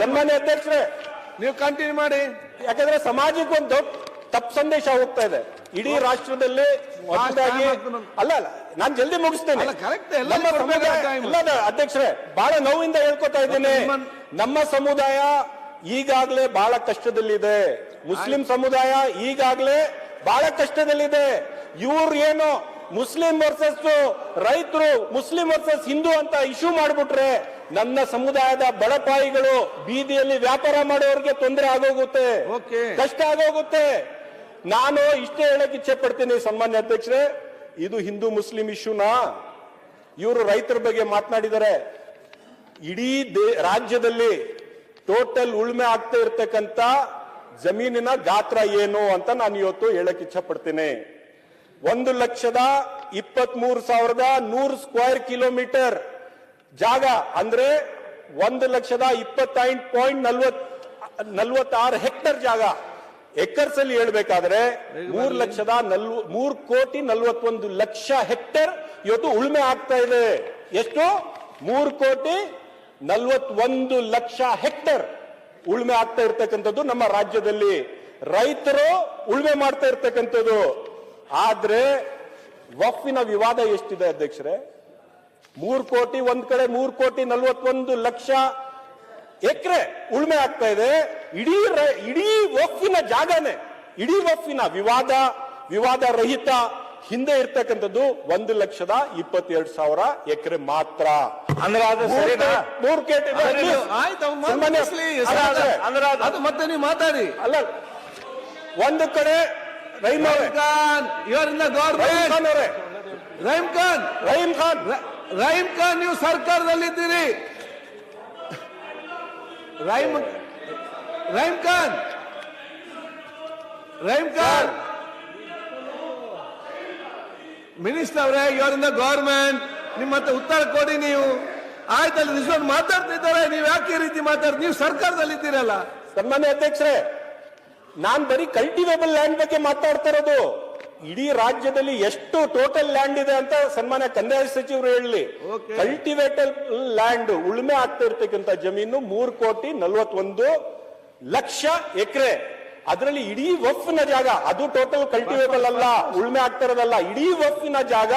ಸನ್ಮಾನ್ಯ ಅಧ್ಯಕ್ಷರೇ ನೀವು ಕಂಟಿನ್ಯೂ ಮಾಡಿ. ಯಾಕಂದ್ರೆ ಸಮಾಜಕ್ಕೆ ಒಂದು ದೊಡ್ಡ ತಪ್ಪು ಸಂದೇಶ ಹೋಗ್ತಾ ಇದೆ. ಇಡೀ ರಾಷ್ಟ್ರದಲ್ಲಿ ಒಂದಾಗಿ ಅಲ್ಲ ಅಲ್ಲ ನಾನು ಜಲ್ದಿ ಮುಗಿಸ್ತೇನೆ. ಅಧ್ಯಕ್ಷರೇ ಬಹಳ ನೋವಿಂದ ಹೇಳ್ಕೊತಾ ಇದ್ದೇನೆ. ನಮ್ಮ ಸಮುದಾಯ ಈಗಾಗಲೇ ಬಹಳ ಕಷ್ಟದಲ್ಲಿದೆ. ಮುಸ್ಲಿಂ ಸಮುದಾಯ ಈಗಾಗಲೇ ಬಹಳ ಕಷ್ಟದಲ್ಲಿದೆ. ಇವ್ರು ಏನು ಮುಸ್ಲಿಂ ವರ್ಸಸ್ ರೈತರು ಮುಸ್ಲಿಂ ವರ್ಸಸ್ ಹಿಂದೂ ಅಂತ ಇಶ್ಯೂ ಮಾಡ್ಬಿಟ್ರೆ ನನ್ನ ಸಮುದಾಯದ ಬಡಪಾಯಿಗಳು ಬೀದಿಯಲ್ಲಿ ವ್ಯಾಪಾರ ಮಾಡೋರಿಗೆ ತೊಂದರೆ ಆಗೋಗುತ್ತೆ. ಕಷ್ಟ ಆಗೋಗುತ್ತೆ. ನಾನು ಇಷ್ಟೇ ಹೇಳಕ್ ಇಚ್ಛೆ ಪಡ್ತೀನಿ ಸನ್ಮಾನ್ಯ ಅಧ್ಯಕ್ಷರೇ. ಇದು ಹಿಂದೂ ಮುಸ್ಲಿಂ ಇಶ್ಯೂನಾ ಇವರು ರೈತರ ಬಗ್ಗೆ ಮಾತನಾಡಿದರೆ ಇಡೀ ರಾಜ್ಯದಲ್ಲಿ ಟೋಟಲ್ ಉಳ್ಮೆ ಆಗ್ತಾ ಇರ್ತಕ್ಕಂತ ಜಮೀನಿನ ಗಾತ್ರ ಏನು ಅಂತ ನಾನು ಇವತ್ತು ಹೇಳಕ್ ಇಚ್ಛೆ ಪಡ್ತೀನಿ ಒಂದು ಲಕ್ಷದ ಇಪ್ಪತ್ತ್ ಮೂರು ಸಾವಿರದ ನೂರು ಸ್ಕ್ವೇರ್ ಕಿಲೋಮೀಟರ್ ಜಾಗ ಅಂದ್ರೆ ಒಂದು ಲಕ್ಷದ ಇಪ್ಪತ್ತೈದು ಪಾಯಿಂಟ್ ನಲ್ವತ್, ನಲ್ವತ್ತಾರು ಹೆಕ್ಟರ್ ಜಾಗ. ಎಕರ್ಸ್ ಅಲ್ಲಿ ಹೇಳ್ಬೇಕಾದ್ರೆ ಮೂರ್ ಲಕ್ಷದ ನಲ್ವ, ಮೂರ್ ಕೋಟಿ ನಲ್ವತ್ತೊಂದು ಲಕ್ಷ ಹೆಕ್ಟರ್ ಇವತ್ತು ಉಳುಮೆ ಆಗ್ತಾ ಇದೆ. ಎಷ್ಟು? ಮೂರ್ ಕೋಟಿ ನಲ್ವತ್ತೊಂದು ಲಕ್ಷ ಹೆಕ್ಟರ್ ಉಳುಮೆ ಆಗ್ತಾ ಇರ್ತಕ್ಕಂಥದ್ದು ನಮ್ಮ ರಾಜ್ಯದಲ್ಲಿ. ರೈತರು ಉಳುಮೆ ಮಾಡ್ತಾ ಇರ್ತಕ್ಕಂಥದ್ದು. ಆದ್ರೆ ವಫಿನ ವಿವಾದ ಎಷ್ಟಿದೆ ಅಧ್ಯಕ್ಷರೇ? ಮೂರ್ ಕೋಟಿ ಒಂದ್ ಕಡೆ ಮೂರ್ ಕೋಟಿ ನಲ್ವತ್ತೊಂದು ಲಕ್ಷ ಎಕರೆ ಉಳ್ಮೆ ಆಗ್ತಾ ಇದೆ. ಇಡೀ ಇಡೀ ಒಫಿನ ಜಾಗನೇ ಇಡೀ ಒಫಿನ ವಿವಾದ ವಿವಾದ ರಹಿತ ಹಿಂದೆ ಇರ್ತಕ್ಕಂಥದ್ದು ಒಂದು ಲಕ್ಷದ ಇಪ್ಪತ್ತೆರಡು ಸಾವಿರ ಎಕರೆ ಮಾತ್ರ. ಅಂದ್ರೆ ಅದು ಮತ್ತೆ ನೀವು ಮಾತಾಡಿ. ಅಲ್ಲ ಒಂದು ಕಡೆ ರಹೀಮ್ ಖಾನ್ ಇವರಿಂದ ಗೌರ್ಮೆಂಟ್ ರಹೀಮ್ ಖಾನ್ ರಹೀಮ್ ಖಾನ್. ರ- ರಹೀಮ್ ಖಾನ್, ನೀವು ಸರ್ಕಾರದಲ್ಲಿದ್ದೀರಿ. ರೈಮ್ ರೈಮ್ ಖಾನ್. ರೈಮ್ ಖಾನ್. ಮಿನಿಸ್ಟರ್ ಅವರೇ ಇವರಿಂದ ಗೌರ್ಮೆಂಟ್ ನಿಮ್ಮ ಹತ್ರ ಉತ್ತರ ಕೊಡಿ ನೀವು. ಆಯ್ತಲ್ಲ ರಿಸ್ವಾನ್ ಮಾತಾಡ್ತಿದ್ದಾರೆ. ನೀವು ಯಾಕೆ ಈ ರೀತಿ ಮಾತಾಡ್, ನೀವು ಸರ್ಕಾರದಲ್ಲಿ ಇದ್ದೀರಲ್ಲ ಸನ್ಮಾನ್ಯ ಅಧ್ಯಕ್ಷರೇ, ನಾನ್ ಬರೀ ಕಲ್ಟಿವೇಬಲ್ ಲ್ಯಾಂಡ್ ಬಗ್ಗೆ ಮಾತಾಡ್ತಾ ಇರೋದು. ಇಡೀ ರಾಜ್ಯದಲ್ಲಿ ಎಷ್ಟು ಟೋಟಲ್ ಲ್ಯಾಂಡ್ ಇದೆ ಅಂತ ಸನ್ಮಾನ್ಯ ಕಂದಾಯ ಸಚಿವರು ಹೇಳಿ. ಕಲ್ಟಿವೇಟಲ್ ಲ್ಯಾಂಡ್ ಉಳುಮೆ ಆಗ್ತಾ ಇರ್ತಕ್ಕಂಥ ಜಮೀನು ಮೂರು ಕೋಟಿ ನಲ್ವತ್ತೊಂದು ಲಕ್ಷ ಎಕರೆ. ಅದರಲ್ಲಿ ಇಡೀ ವಫ್ನ ಜಾಗ ಅದು ಟೋಟಲ್ ಕಲ್ಟಿವೇಬಲ್ ಅಲ್ಲ ಉಳುಮೆ ಆಗ್ತಾ ಇರೋದಲ್ಲ. ಇಡೀ ವಫ್ನ ಜಾಗ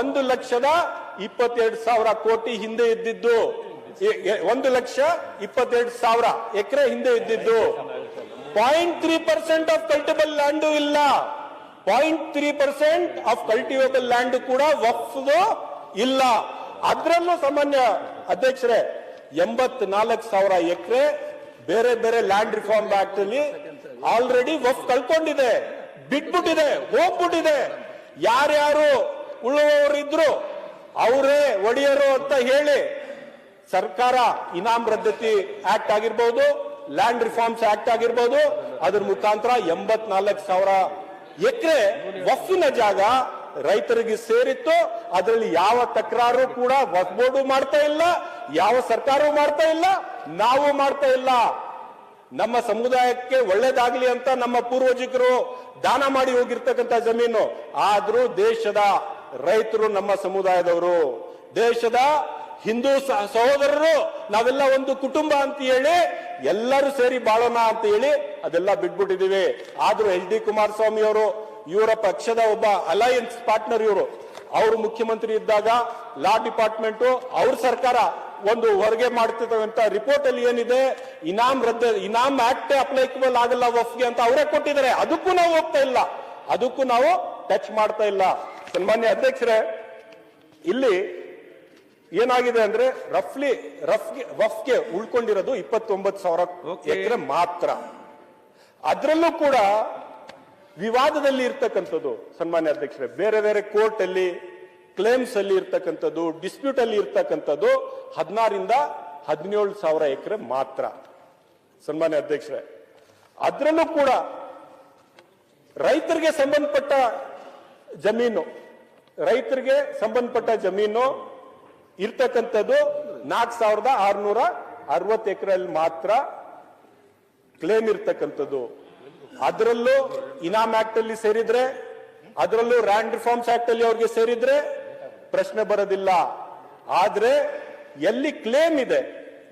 ಒಂದು ಲಕ್ಷದ ಇಪ್ಪತ್ತೆರಡು ಸಾವಿರ ಕೋಟಿ ಹಿಂದೆ ಇದ್ದಿದ್ದು. ಒಂದು ಲಕ್ಷ ಇಪ್ಪತ್ತೆರಡು ಸಾವಿರ ಎಕರೆ ಹಿಂದೆ ಇದ್ದಿದ್ದು. Point three percent of cultivable land ಇಲ್ಲ. Point three percent of cultivable land ಕೂಡ ವಫ್ದು ಇಲ್ಲ. ಅದರಲ್ಲೂ ಸಾಮಾನ್ಯ ಅಧ್ಯಕ್ಷರೇ ಎಂಬತ್ ನಾಲ್ಕು ಸಾವಿರ ಎಕರೆ ಬೇರೆ ಬೇರೆ ಲ್ಯಾಂಡ್ ರಿಫಾರ್ಮ್ ಆಕ್ಟ್ ಅಲ್ಲಿ ಆಲ್ರೆಡಿ ವಫ್ ಕಳ್ಕೊಂಡಿದೆ. ಬಿಟ್ಬಿಟ್ಟಿದೆ, ಹೋಗ್ಬಿಟ್ಟಿದೆ. ಯಾರ್ಯಾರು ಉಳ್ಳುವವರಿದ್ರು ಅವರೇ ಒಡೆಯರು ಅಂತ ಹೇಳಿ ಸರ್ಕಾರ ಇನಾಮ್ ರದ್ದತಿ ಆಕ್ಟ್ ಆಗಿರ್ಬೋದು ಲ್ಯಾಂಡ್ ರಿಫಾರ್ಮ್ಸ್ ಆಕ್ಟ್ ಆಗಿರ್ಬೋದು, ಅದ್ರ ಮುಖಾಂತರ ಎಂಬತ್ನಾಲ್ಕು ಸಾವಿರ ಎಕರೆ ವಫಿನ ಜಾಗ ರೈತರಿಗೆ ಸೇರಿತ್ತು. ಅದರಲ್ಲಿ ಯಾವ ತಕರಾರು ಕೂಡ ವಕ್ಬೋರ್ಡು ಮಾಡ್ತಾ ಇಲ್ಲ, ಯಾವ ಸರ್ಕಾರವೂ ಮಾಡ್ತಾ ಇಲ್ಲ, ನಾವು ಮಾಡ್ತಾ ಇಲ್ಲ. ನಮ್ಮ ಸಮುದಾಯಕ್ಕೆ ಒಳ್ಳೇದಾಗ್ಲಿ ಅಂತ ನಮ್ಮ ಪೂರ್ವಜಿಕರು ದಾನ ಮಾಡಿ ಹೋಗಿರ್ತಕ್ಕಂಥ ಜಮೀನು. ಆದ್ರೂ ದೇಶದ ರೈತರು ನಮ್ಮ ಸಮುದಾಯದವರು, ದೇಶದ ಹಿಂದೂ ಸಹೋದರರು, ನಾವೆಲ್ಲ ಒಂದು ಕುಟುಂಬ ಅಂತ ಹೇಳಿ, ಎಲ್ಲರೂ ಸೇರಿ ಬಾಳೋಣ ಅಂತ ಹೇಳಿ ಅದೆಲ್ಲ ಬಿಟ್ಬಿಟ್ಟಿದೀವಿ. ಆದ್ರೂ ಎಚ್ ಡಿ ಕುಮಾರಸ್ವಾಮಿ ಅವರು, ಇವರ ಪಕ್ಷದ ಒಬ್ಬ ಅಲಯನ್ಸ್ ಪಾರ್ಟ್ನರ್ ಇವರು, ಅವರು ಮುಖ್ಯಮಂತ್ರಿ ಇದ್ದಾಗ ಲಾ ಡಿಪಾರ್ಟ್ಮೆಂಟ್ ಅವ್ರ ಸರ್ಕಾರ ಒಂದು ಹೊರಗೆ ಮಾಡ್ತಿರ್ತಕ್ಕಂಥ ರಿಪೋರ್ಟ್ ಅಲ್ಲಿ ಏನಿದೆ, ಇನಾಮ್ ರದ್ದ, ಇನಾಮ್ ಆಕ್ಟ್ ಅಪ್ಲೈಕಬಲ್ ಆಗಲ್ಲ ವಫ್ಗೆ ಅಂತ ಅವರೇ ಕೊಟ್ಟಿದ್ದಾರೆ. ಅದಕ್ಕೂ ನಾವು ಹೋಗ್ತಾ ಇಲ್ಲ. ಅದಕ್ಕೂ ನಾವು ಟಚ್ ಮಾಡ್ತಾ ಇಲ್ಲ. ಸನ್ಮಾನ್ಯ ಅಧ್ಯಕ್ಷರೇ, ಇಲ್ಲಿ ಏನಾಗಿದೆ ಅಂದ್ರೆ ರಫ್ಲಿ ರಫ್ಗೆ ವಫ್ಗೆ ಉಳ್ಕೊಂಡಿರೋದು ಇಪ್ಪತ್ತೊಂಬತ್ತು ಸಾವಿರ. ಎಕರೆ ಮಾತ್ರ ಅದರಲ್ಲೂ ಕೂಡ ವಿವಾದದಲ್ಲಿ ಇರ್ತಕ್ಕಂಥದ್ದು ಸನ್ಮಾನ್ಯ ಅಧ್ಯಕ್ಷರೇ ಬೇರೆ ಬೇರೆ ಕೋರ್ಟ್ ಅಲ್ಲಿ ಕ್ಲೇಮ್ಸ್ ಅಲ್ಲಿ ಇರ್ತಕ್ಕಂಥದ್ದು ಡಿಸ್ಪ್ಯೂಟ್ ಅಲ್ಲಿ ಇರ್ತಕ್ಕಂಥದ್ದು ಹದಿನಾರಿಂದ ಹದಿನೇಳು ಸಾವಿರ ಎಕರೆ ಮಾತ್ರ ಸನ್ಮಾನ್ಯ ಅಧ್ಯಕ್ಷರೇ ಅದರಲ್ಲೂ ಕೂಡ ರೈತರಿಗೆ ಸಂಬಂಧಪಟ್ಟ ಜಮೀನು ರೈತರಿಗೆ ಸಂಬಂಧಪಟ್ಟ ಜಮೀನು ಇರ್ತಕ್ಕಂಥದ್ದು ನಾಲ್ಕು ಸಾವಿರದ ಆರ್ನೂರ ಅರವತ್ತು ಎಕರೆಯಲ್ಲಿ ಮಾತ್ರ ಕ್ಲೇಮ್ ಇರ್ತಕ್ಕಂಥದ್ದು. ಅದರಲ್ಲೂ ಇನಾಮ್ ಆಕ್ಟ್ ಅಲ್ಲಿ ಸೇರಿದ್ರೆ, ಅದರಲ್ಲೂ ರ್ಯಾಂಡ್ ರಿಫಾರ್ಮ್ಸ್ ಆಕ್ಟ್ ಅಲ್ಲಿ ಅವ್ರಿಗೆ ಸೇರಿದ್ರೆ ಪ್ರಶ್ನೆ ಬರೋದಿಲ್ಲ. ಆದ್ರೆ ಎಲ್ಲಿ ಕ್ಲೇಮ್ ಇದೆ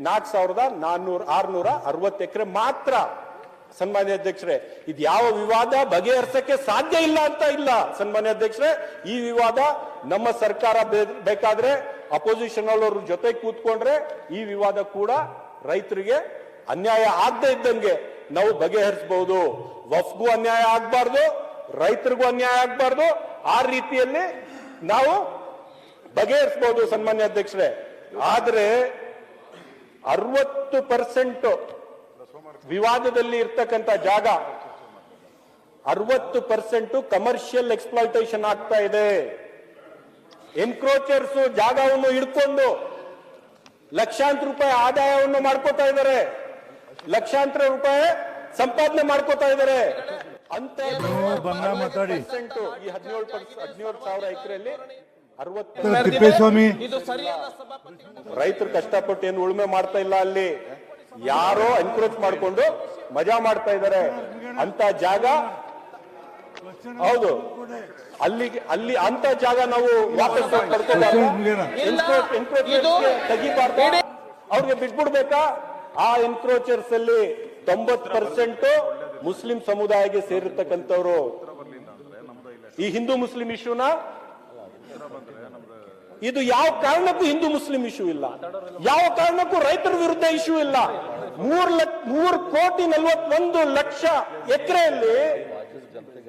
ನಾಲ್ಕು ಸಾವಿರದ ನಾನ್ನೂರ ಆರ್ನೂರ ಅರವತ್ತು ಎಕರೆ ಮಾತ್ರ. ಸನ್ಮಾನ್ಯ ಅಧ್ಯಕ್ಷರೇ, ಇದು ಯಾವ ವಿವಾದ ಬಗೆಹರಿಸಕ್ಕೆ ಸಾಧ್ಯ ಇಲ್ಲ ಅಂತ ಇಲ್ಲ. ಸನ್ಮಾನ್ಯ ಅಧ್ಯಕ್ಷರೇ, ಈ ವಿವಾದ ನಮ್ಮ ಸರ್ಕಾರ ಬೇಕಾದ್ರೆ ಅಪೋಸಿಷನ್ ಅವ್ರ ಜೊತೆ ಕೂತ್ಕೊಂಡ್ರೆ ಈ ವಿವಾದ ಕೂಡ ರೈತರಿಗೆ ಅನ್ಯಾಯ ಆಗದೆ ಇದ್ದಂಗೆ ನಾವು ಬಗೆಹರಿಸಬಹುದು ವಫ್ಗೂ ಅನ್ಯಾಯ ಆಗ್ಬಾರ್ದು, ರೈತರಿಗೂ ಅನ್ಯಾಯ ಆಗ್ಬಾರ್ದು. ಆ ರೀತಿಯಲ್ಲಿ ನಾವು ಬಗೆಹರಿಸಬಹುದು ಸನ್ಮಾನ್ಯ ಅಧ್ಯಕ್ಷರೇ. ಆದ್ರೆ ಅರವತ್ತು ಪರ್ಸೆಂಟ್ ವಿವಾದದಲ್ಲಿ ಇರ್ತಕ್ಕಂಥ ಜಾಗ ಅರವತ್ತು ಪರ್ಸೆಂಟ್ ಕಮರ್ಷಿಯಲ್ ಎಕ್ಸ್ಪ್ಲಾಯಿಟೇಷನ್ ಆಗ್ತಾ ಇದೆ. ಎನ್ಕ್ರೋಚರ್ಸ್ ಜಾಗವನ್ನು ಹಿಡ್ಕೊಂಡು ಲಕ್ಷಾಂತರ ರೂಪಾಯಿ ಆದಾಯವನ್ನು ಮಾಡ್ಕೋತಾ ಇದ್ದಾರೆ. ಲಕ್ಷಾಂತರ ರೂಪಾಯಿ ಸಂಪಾದನೆ ಮಾಡ್ಕೋತಾ ಇದ್ದಾರೆ. ಅಂತ ಬಂಗಾರ ಮಾತಾಡಿ. 40% ಈ ಹದಿನೇಳು ಹದಿನೇಳು ಸಾವಿರ ಎಕರೆಯಲ್ಲಿ ರೈತರು ಕಷ್ಟಪಟ್ಟು ಏನು ಉಳುಮೆ ಮಾಡ್ತಾ ಇಲ್ಲ ಅಲ್ಲಿ. ಯಾರೋ ಎನ್ಕ್ರೋಚ್ ಮಾಡ್ಕೊಂಡು ಮಜಾ ಮಾಡ್ತಾ ಇದ್ದಾರೆ. ಅಂತ ಜಾಗ ಹೌದು. ಅಲ್ಲಿಗೆ ಅಲ್ಲಿ ಅಂತ ಜಾಗ ನಾವು ವಾಪಸ್ ತೆಗಿಬಾರ್ದು. ಅವ್ರಿಗೆ ಬಿಟ್ಬಿಡ್ಬೇಕಾ? ಆ ಎನ್ಕ್ರೋಚರ್ಸ್ ಅಲ್ಲಿ ತೊಂಬತ್ ಪರ್ಸೆಂಟ್ ಮುಸ್ಲಿಂ ಸಮುದಾಯಕ್ಕೆ ಸೇರಿರ್ತಕ್ಕಂಥವ್ರು. ಈ ಹಿಂದೂ ಮುಸ್ಲಿಂ ಇಶ್ಯೂನ? ಇದು ಯಾವ ಕಾರಣಕ್ಕೂ ಹಿಂದೂ ಮುಸ್ಲಿಂ ಇಶ್ಯೂ ಇಲ್ಲ. ಯಾವ ಕಾರಣಕ್ಕೂ ರೈತರ ವಿರುದ್ಧ ಇಶ್ಯೂ ಇಲ್ಲ. ಮೂರ್ ಲಕ್ಷ ಮೂರ್ ಕೋಟಿ ನಲ್ವತ್ತೊಂದು ಲಕ್ಷ ಎಕರೆಯಲ್ಲಿ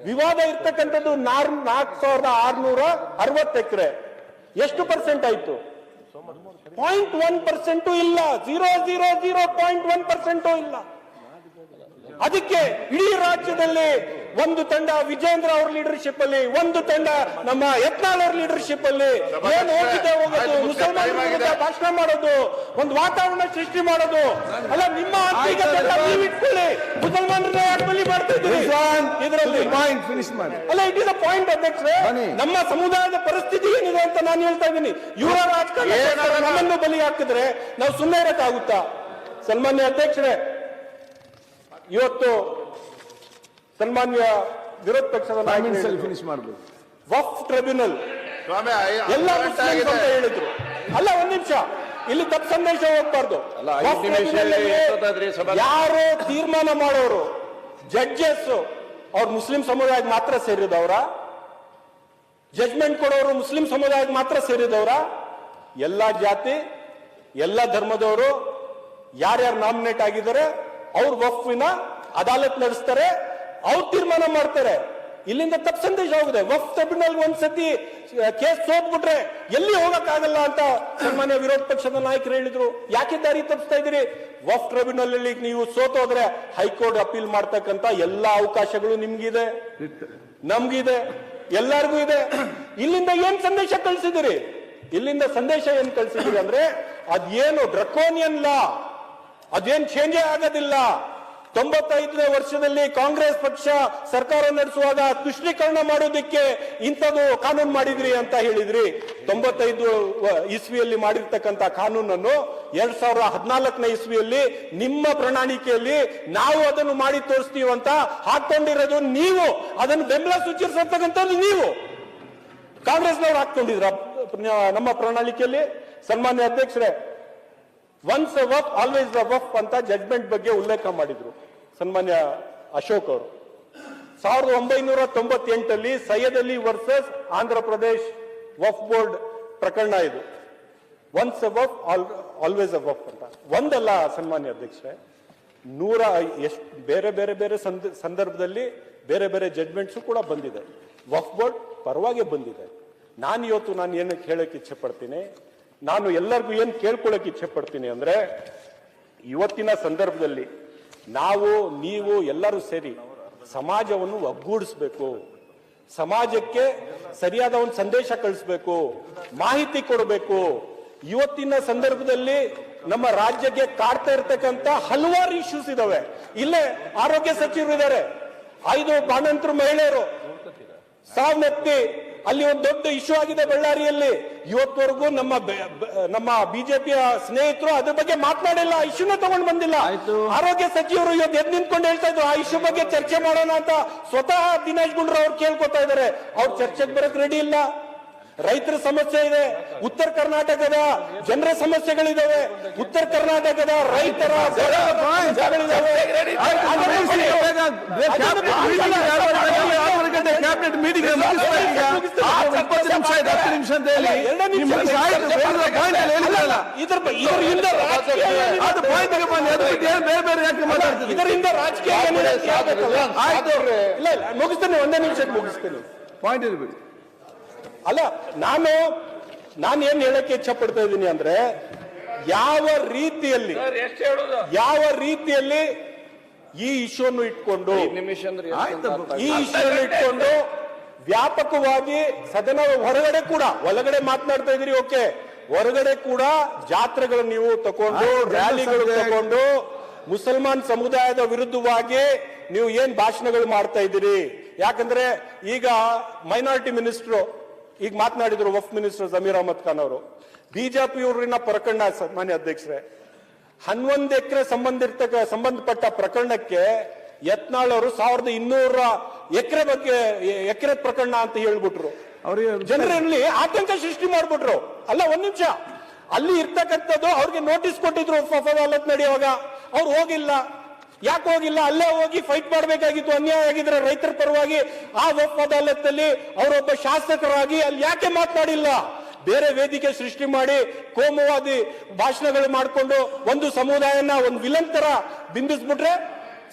ವಿವಾದ ಇರ್ತಕ್ಕಂಥದ್ದು ನಾರ್ ನಾಲ್ಕು ಸಾವಿರದ ಆರ್ನೂರ ಅರವತ್ತು ಎಕರೆ. ಎಷ್ಟು ಪರ್ಸೆಂಟ್ ಆಯ್ತು? ಪಾಯಿಂಟ್ ಒನ್ ಪರ್ಸೆಂಟು ಇಲ್ಲ. Zero zero zero point one percent ಇಲ್ಲ. ಅದಕ್ಕೆ ಇಡೀ ರಾಜ್ಯದಲ್ಲಿ ಒಂದು ತಂಡ ವಿಜೇಂದ್ರ ಅವ್ರ ಲೀಡರ್ಶಿಪ್ ಅಲ್ಲಿ ಒಂದು ತಂಡ ನಮ್ಮ ಯತ್ನಾಳ್ ಅವ್ರ ಲೀಡರ್ಶಿಪ್ ಅಲ್ಲಿ. ಏನ್ ಹೋಗಿದೆ? ಹೋಗೋದು ಮುಸಲ್ಮಾನರ ವಿರುದ್ಧ ಭಾಷಣ ಮಾಡೋದು ಒಂದು ವಾತಾವರಣ ಸೃಷ್ಟಿ ಮಾಡೋದು. ಅಲ್ಲ ನಿಮ್ಮ ಎಲ್ಲ ನೀವು ಇಟ್ಕೊಳ್ಳಿ. ಮುಸಲ್ಮಾನರನ್ನ ಯಾಕೆ ಬಲಿ ಮಾಡ್ತಾ ಇದ್ದೀರಿ ಇದರಲ್ಲಿ. ಪಾಯಿಂಟ್ ಫಿನಿಶ್ ಮಾಡಿ. ಅಲ್ಲ ಇಟ್ ಇಸ್ ಅ ಪಾಯಿಂಟ್ ಅಧ್ಯಕ್ಷರೇ. ನಮ್ಮ ಸಮುದಾಯದ ಪರಿಸ್ಥಿತಿ ಏನಿದೆ ಅಂತ ನಾನು ಹೇಳ್ತಾ ಇದ್ದೀನಿ. ಇವರ ರಾಜಕಾರಣ ನಮ್ಮನ್ನು ಬಲಿ ಹಾಕಿದ್ರೆ ನಾವು ಸುಮ್ಮನೆ ಇರಕ್ಕಾಗುತ್ತಾ? ಸನ್ಮಾನ್ಯ ಅಧ್ಯಕ್ಷರೇ ಇವತ್ತು ಸನ್ಮಾನ್ಯ ವಿರೋಧ ಪಕ್ಷದ ನಾಯಕರು ಫಿನಿಶ್ ಮಾಡಬೇಕು ವಫ್ ಟ್ರಿಬ್ಯುನಲ್. ಸ್ವಾಮಿ ಎಲ್ಲ ಮುಸ್ಲಿಮ್ಸ್ ಅಂತ ಹೇಳಿದ್ರು. ಅಲ್ಲ ಒಂದ್ ನಿಮಿಷ. ಇಲ್ಲಿ ತಪ್ಪು ಸಂದೇಶ ಹೋಗ್ಬಾರ್ದು. ಯಾರು ತೀರ್ಮಾನ ಮಾಡೋರು ಜಡ್ಜಸ್ ಅವ್ರು ಮುಸ್ಲಿಂ ಸಮುದಾಯಕ್ಕೆ ಮಾತ್ರ ಸೇರಿದವರ? ಜಜ್ಮೆಂಟ್ ಕೊಡೋರು ಮುಸ್ಲಿಂ ಸಮುದಾಯಕ್ಕೆ ಮಾತ್ರ ಸೇರಿದವರ? ಎಲ್ಲ ಜಾತಿ ಎಲ್ಲ ಧರ್ಮದವರು ಯಾರ್ಯಾರು ನಾಮಿನೇಟ್ ಆಗಿದ್ದಾರೆ ಅವ್ರ ವಫ್ವಿನ ಅದಾಲತ್ ನಡೆಸ್ತಾರೆ ಅವ್ರು ತೀರ್ಮಾನ ಮಾಡ್ತಾರೆ. ಇಲ್ಲಿಂದ ತಪ್ಪು ಸಂದೇಶ ಹೋಗಿದೆ. ವಫ್ ಟ್ರಿಬ್ಯುನಲ್ ಒಂದ್ಸತಿ ಕೇಸ್ ಸೋತ್ಬಿಟ್ರೆ ಎಲ್ಲಿ ಹೋಗಕ್ಕಾಗಲ್ಲ ಅಂತ ಸನ್ಮಾನ್ಯ ವಿರೋಧ ಪಕ್ಷದ ನಾಯಕರು ಹೇಳಿದ್ರು. ಯಾಕೆ ದಾರಿ ತಪ್ಪಿಸ್ತಾ ಇದ್ದೀರಿ? ವಫ್ ಟ್ರಿಬ್ಯುನಲ್ ಅಲ್ಲಿ ನೀವು ಸೋತೋದ್ರೆ ಹೈಕೋರ್ಟ್ ಅಪೀಲ್ ಮಾಡ್ತಕ್ಕಂತ ಎಲ್ಲಾ ಅವಕಾಶಗಳು ನಿಮ್ಗಿದೆ. ನಮ್ಗಿದೆ. ಎಲ್ಲರಿಗೂ ಇದೆ. ಇಲ್ಲಿಂದ ಏನ್ ಸಂದೇಶ ಕಳಿಸಿದಿರಿ ಇಲ್ಲಿಂದ ಸಂದೇಶ ಏನ್ ಕಳಿಸಿದಿರಿ ಅಂದ್ರೆ, ಅದೇನು ಡ್ರಕೋನಿಯನ್ ಲಾ ಅದೇನ್ ಚೇಂಜೇ ಆಗೋದಿಲ್ಲ. ತೊಂಬತ್ತೈದನೇ ವರ್ಷದಲ್ಲಿ ಕಾಂಗ್ರೆಸ್ ಪಕ್ಷ ಸರ್ಕಾರ ನಡೆಸುವಾಗ ತುಷ್ಟೀಕರಣ ಮಾಡೋದಕ್ಕೆ ಇಂಥದ್ದು ಕಾನೂನು ಮಾಡಿದ್ರಿ ಅಂತ ಹೇಳಿದ್ರಿ. ತೊಂಬತ್ತೈದು ಇಸ್ವಿಯಲ್ಲಿ ಮಾಡಿರ್ತಕ್ಕಂಥ ಕಾನೂನನ್ನು ಎರಡ್ ಸಾವಿರದ ಹದಿನಾಲ್ಕನೇ ಇಸ್ವಿಯಲ್ಲಿ ನಿಮ್ಮ ಪ್ರಣಾಳಿಕೆಯಲ್ಲಿ ನಾವು ಅದನ್ನು ಮಾಡಿ ತೋರಿಸ್ತೀವಿ ಅಂತ ಹಾಕೊಂಡಿರೋದು ನೀವು. ಅದನ್ನು ಬೆಂಬಲ ಸೂಚಿಸಿರ್ತಕ್ಕಂಥದ್ದು ನೀವು. ಕಾಂಗ್ರೆಸ್ನವ್ರು ಹಾಕೊಂಡಿದ್ರ ನಮ್ಮ ಪ್ರಣಾಳಿಕೆಯಲ್ಲಿ. ಸನ್ಮಾನ್ಯ ಅಧ್ಯಕ್ಷರೇ once Waqf always a Waqf ಅಂತ ಜಡ್ಜ್ಮೆಂಟ್ ಬಗ್ಗೆ ಉಲ್ಲೇಖ ಮಾಡಿದ್ರು. ಸನ್ಮಾನ್ಯ ಅಶೋಕ್ ಅವರು. ಸಾವಿರದ ಒಂಬೈನೂರ ತೊಂಬತ್ತೆಂಟಲ್ಲಿ ಸೈಯದ್ ಅಲಿ ವರ್ಸಸ್ ಆಂಧ್ರ ಪ್ರದೇಶ್ ವಫ್ ಬೋರ್ಡ್ ಪ್ರಕರಣ ಇದು. ಒನ್ಸ್ ಅಬವ್ ಆಲ್ವೇಸ್ ಅಬವ್ ಅಂತ. ಒಂದಲ್ಲ ಸನ್ಮಾನ್ಯ ಅಧ್ಯಕ್ಷರೇ, ನೂರ ಎಷ್ಟು, ಬೇರೆ ಬೇರೆ ಬೇರೆ ಸಂದ- ಸಂದರ್ಭದಲ್ಲಿ ಬೇರೆ ಬೇರೆ ಜಡ್ಮೆಂಟ್ಸು ಕೂಡ ಬಂದಿದೆ. ವಫ್ ಬೋರ್ಡ್ ಪರವಾಗಿ ಬಂದಿದೆ. ನಾನು ಇವತ್ತು ನಾನು ಏನಕ್ಕೆ ಹೇಳೋಕೆ ಇಚ್ಛೆ ಪಡ್ತೀನಿ ನಾನು ಎಲ್ಲರಿಗೂ ಏನು ಕೇಳ್ಕೊಳ್ಳೋಕೆ ಇಚ್ಛೆ ಪಡ್ತೀನಿ ಅಂದರೆ, ಇವತ್ತಿನ ಸಂದರ್ಭದಲ್ಲಿ ನಾವು, ನೀವು ಎಲ್ಲರೂ ಸೇರಿ ಸಮಾಜವನ್ನು ಒಗ್ಗೂಡಿಸ್ಬೇಕು. ಸಮಾಜಕ್ಕೆ ಸರಿಯಾದ ಒಂದು ಸಂದೇಶ ಕಳಿಸ್ಬೇಕು, ಮಾಹಿತಿ ಕೊಡಬೇಕು. ಇವತ್ತಿನ ಸಂದರ್ಭದಲ್ಲಿ ನಮ್ಮ ರಾಜ್ಯಕ್ಕೆ ಕಾಡ್ತಾ ಇರ್ತಕ್ಕಂತ ಹಲವಾರು ಇಶ್ಯೂಸ್ ಇದಾವೆ. ಇಲ್ಲೇ ಆರೋಗ್ಯ ಸಚಿವರು ಇದ್ದಾರೆ ಐದು ಬಾಣಂತರು ಮಹಿಳೆಯರು ಸಾವನ್ನಪ್ಪಿ ಅಲ್ಲಿ ಒಂದು ದೊಡ್ಡ ಇಶ್ಯೂ ಆಗಿದೆ ಬಳ್ಳಾರಿಯಲ್ಲಿ. ಇವತ್ತವರೆಗೂ ನಮ್ಮ ನಮ್ಮ ಬಿಜೆಪಿಯ ಸ್ನೇಹಿತರು ಅದ್ರ ಬಗ್ಗೆ ಮಾತನಾಡಿಲ್ಲ ಇಶ್ಯೂನ ತಗೊಂಡು ಬಂದಿಲ್ಲ. ಆರೋಗ್ಯ ಸಚಿವರು ಇವತ್ತು ಎದ್ ನಿಂತ್ಕೊಂಡು ಹೇಳ್ತಾ ಇದ್ರು ಆ ಇಶ್ಯೂ ಬಗ್ಗೆ ಚರ್ಚೆ ಮಾಡೋಣ ಅಂತ ಸ್ವತಃ ದಿನೇಶ್ ಗುಂಡ್ರು ಅವ್ರು ಕೇಳ್ಕೊತಾ ಇದ್ದಾರೆ. ಅವ್ರು ಚರ್ಚೆಗೆ ಬರಕ್ ರೆಡಿ ಇಲ್ಲ. ರೈತರ ಸಮಸ್ಯೆ ಇದೆ ಉತ್ತರ ಕರ್ನಾಟಕದ ಜನರ ಸಮಸ್ಯೆಗಳಿದಾವೆ ಉತ್ತರ ಕರ್ನಾಟಕದ ರೈತರ. ಕ್ಯಾಬಿನೆಟ್ ಮೀಟಿಂಗ್ ನಿಮಿಷ ಅಂತ ಹೇಳಿ. ಇದ್ರ ಬ- ಇದ್ರ ಹಿಂದೆ ರಾಜಕೀಯ ಅದು point ಗೆ ಬನ್ನಿ ಅದು ಬಿಟ್ಟು ಬೇರೆ ಬೇರೆ ಯಾಕೆ ಮಾತಾಡ್ತೀರಿ ಇದರಿಂದ ರಾಜಕೀಯ ಆಯ್ತು ಇಲ್ಲ ಮುಗಿಸ್ತೇನೆ ಒಂದೇ ನಿಮಿಷಕ್ಕೆ ಮುಗಿಸ್ತೇನೆ ಪಾಯಿಂಟ್ ಇರ್ಬಿಡಿ ಅಲ್ಲ ನಾನು ನಾನು ಏನ್ ಹೇಳಕ್ಕೆ ಇಚ್ಛೆ ಪಡ್ತಾ ಇದ್ದೀನಿ ಅಂದ್ರೆ ಯಾವ ರೀತಿಯಲ್ಲಿ ಯಾವ ರೀತಿಯಲ್ಲಿ ಈ ಇಶ್ಯೂವನ್ನು ಇಟ್ಕೊಂಡು ಈ ಇಶ್ಯೂವನ್ನು ಇಟ್ಕೊಂಡು ವ್ಯಾಪಕವಾಗಿ ಸದನ ಹೊರಗಡೆ ಕೂಡ ಒಳಗಡೆ ಮಾತನಾಡ್ತಾ ಇದ್ದೀರಿ ಓಕೆ. ಹೊರಗಡೆ ಕೂಡ ಜಾತ್ರೆಗಳು ನೀವು ತಕೊಂಡು ರ್ಯಾಲಿಗಳು ತಗೊಂಡು ತಕೊಂಡು ಮುಸಲ್ಮಾನ್ ಸಮುದಾಯದ ವಿರುದ್ಧವಾಗಿ ನೀವು ಏನ್ ಭಾಷಣಗಳು ಮಾಡ್ತಾ ಇದ್ದೀರಿ? ಯಾಕಂದ್ರೆ ಈಗ ಮೈನಾರಿಟಿ ಮಿನಿಸ್ಟ್ರು ಈಗ ಮಾತನಾಡಿದ್ರು ವಫ್ ಮಿನಿಸ್ಟರ್ ಜಮೀರ್ ಅಹಮದ್ ಖಾನ್ ಅವರು. ಬಿಜೆಪಿ ಅವರಿನ ಪ್ರಕರಣ ಮಾನ್ಯ ಅಧ್ಯಕ್ಷರೇ. ಹನ್ನೊಂದು ಎಕರೆ ಸಂಬಂಧಿರ್ತಕ್ಕ ಸಂಬಂಧಪಟ್ಟ ಪ್ರಕರಣಕ್ಕೆ ಯತ್ನಾಳ್ ಅವರು ಸಾವಿರದ ಇನ್ನೂರ ಎಕರೆ ಬಗ್ಗೆ ಎಕರೆ ಪ್ರಕರಣ ಅಂತ ಹೇಳ್ಬಿಟ್ರು. ಅವ್ರಿಗೆ ಜನರಲ್ಲಿ ಆತಂಕ ಸೃಷ್ಟಿ ಮಾಡ್ಬಿಟ್ರು. ಅಲ್ಲ ಒಂದ್ ನಿಮಿಷ. ಅಲ್ಲಿ ಇರ್ತಕ್ಕಂಥದ್ದು ಅವ್ರಿಗೆ ನೋಟಿಸ್ ಕೊಟ್ಟಿದ್ರು ಅದಾಲತ್ ನಡೆಯುವಾಗ ಅವ್ರು ಹೋಗಿಲ್ಲ. ಯಾಕೆ ಹೋಗಿಲ್ಲ? ಅಲ್ಲೇ ಹೋಗಿ ಫೈಟ್ ಮಾಡಬೇಕಾಗಿತ್ತು. ಅನ್ಯಾಯ ಆಗಿದ್ರೆ ರೈತರ ಪರವಾಗಿ ಆ ಅದಾಲತ್ನಲ್ಲಿ ಅವರೊಬ್ಬ ಶಾಸಕರಾಗಿ ಅಲ್ಲಿ ಯಾಕೆ ಮಾತನಾಡಿಲ್ಲ? ಬೇರೆ ವೇದಿಕೆ ಸೃಷ್ಟಿ ಮಾಡಿ ಕೋಮುವಾದಿ ಭಾಷಣಗಳು ಮಾಡಿಕೊಂಡು ಒಂದು ಸಮುದಾಯನ ಒಂದು ವಿಲಂತರ ತರ ಬಿಂಬಿಸ್ಬಿಟ್ರೆ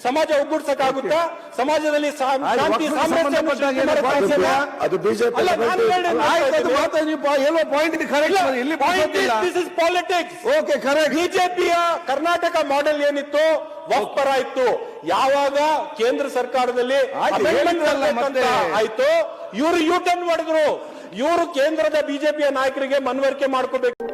ಸಮಾಜ ಒಗ್ಗೂಡ್ಸಕ್ಕಾಗುತ್ತಾ ಸಮಾಜದಲ್ಲಿ ಶಾಂತಿ ಸಾಮರಸ್ಯ ಪಾಲಿಟಿಕ್ಸ್ ಓಕೆ ಕರೆಕ್ಟ್ ಬಿಜೆಪಿಯ ಕರ್ನಾಟಕ ಮಾಡೆಲ್ ಏನಿತ್ತು ವಫ್ ಪರ ಇತ್ತು ಯಾವಾಗ ಕೇಂದ್ರ ಸರ್ಕಾರದಲ್ಲಿ. ಆಯ್ತು ಇವರು ಯೂ ಟರ್ನ್ ಮಾಡಿದ್ರು. ಇವರು ಕೇಂದ್ರದ ಬಿಜೆಪಿಯ ನಾಯಕರಿಗೆ ಮನವರಿಕೆ ಮಾಡ್ಕೋಬೇಕು.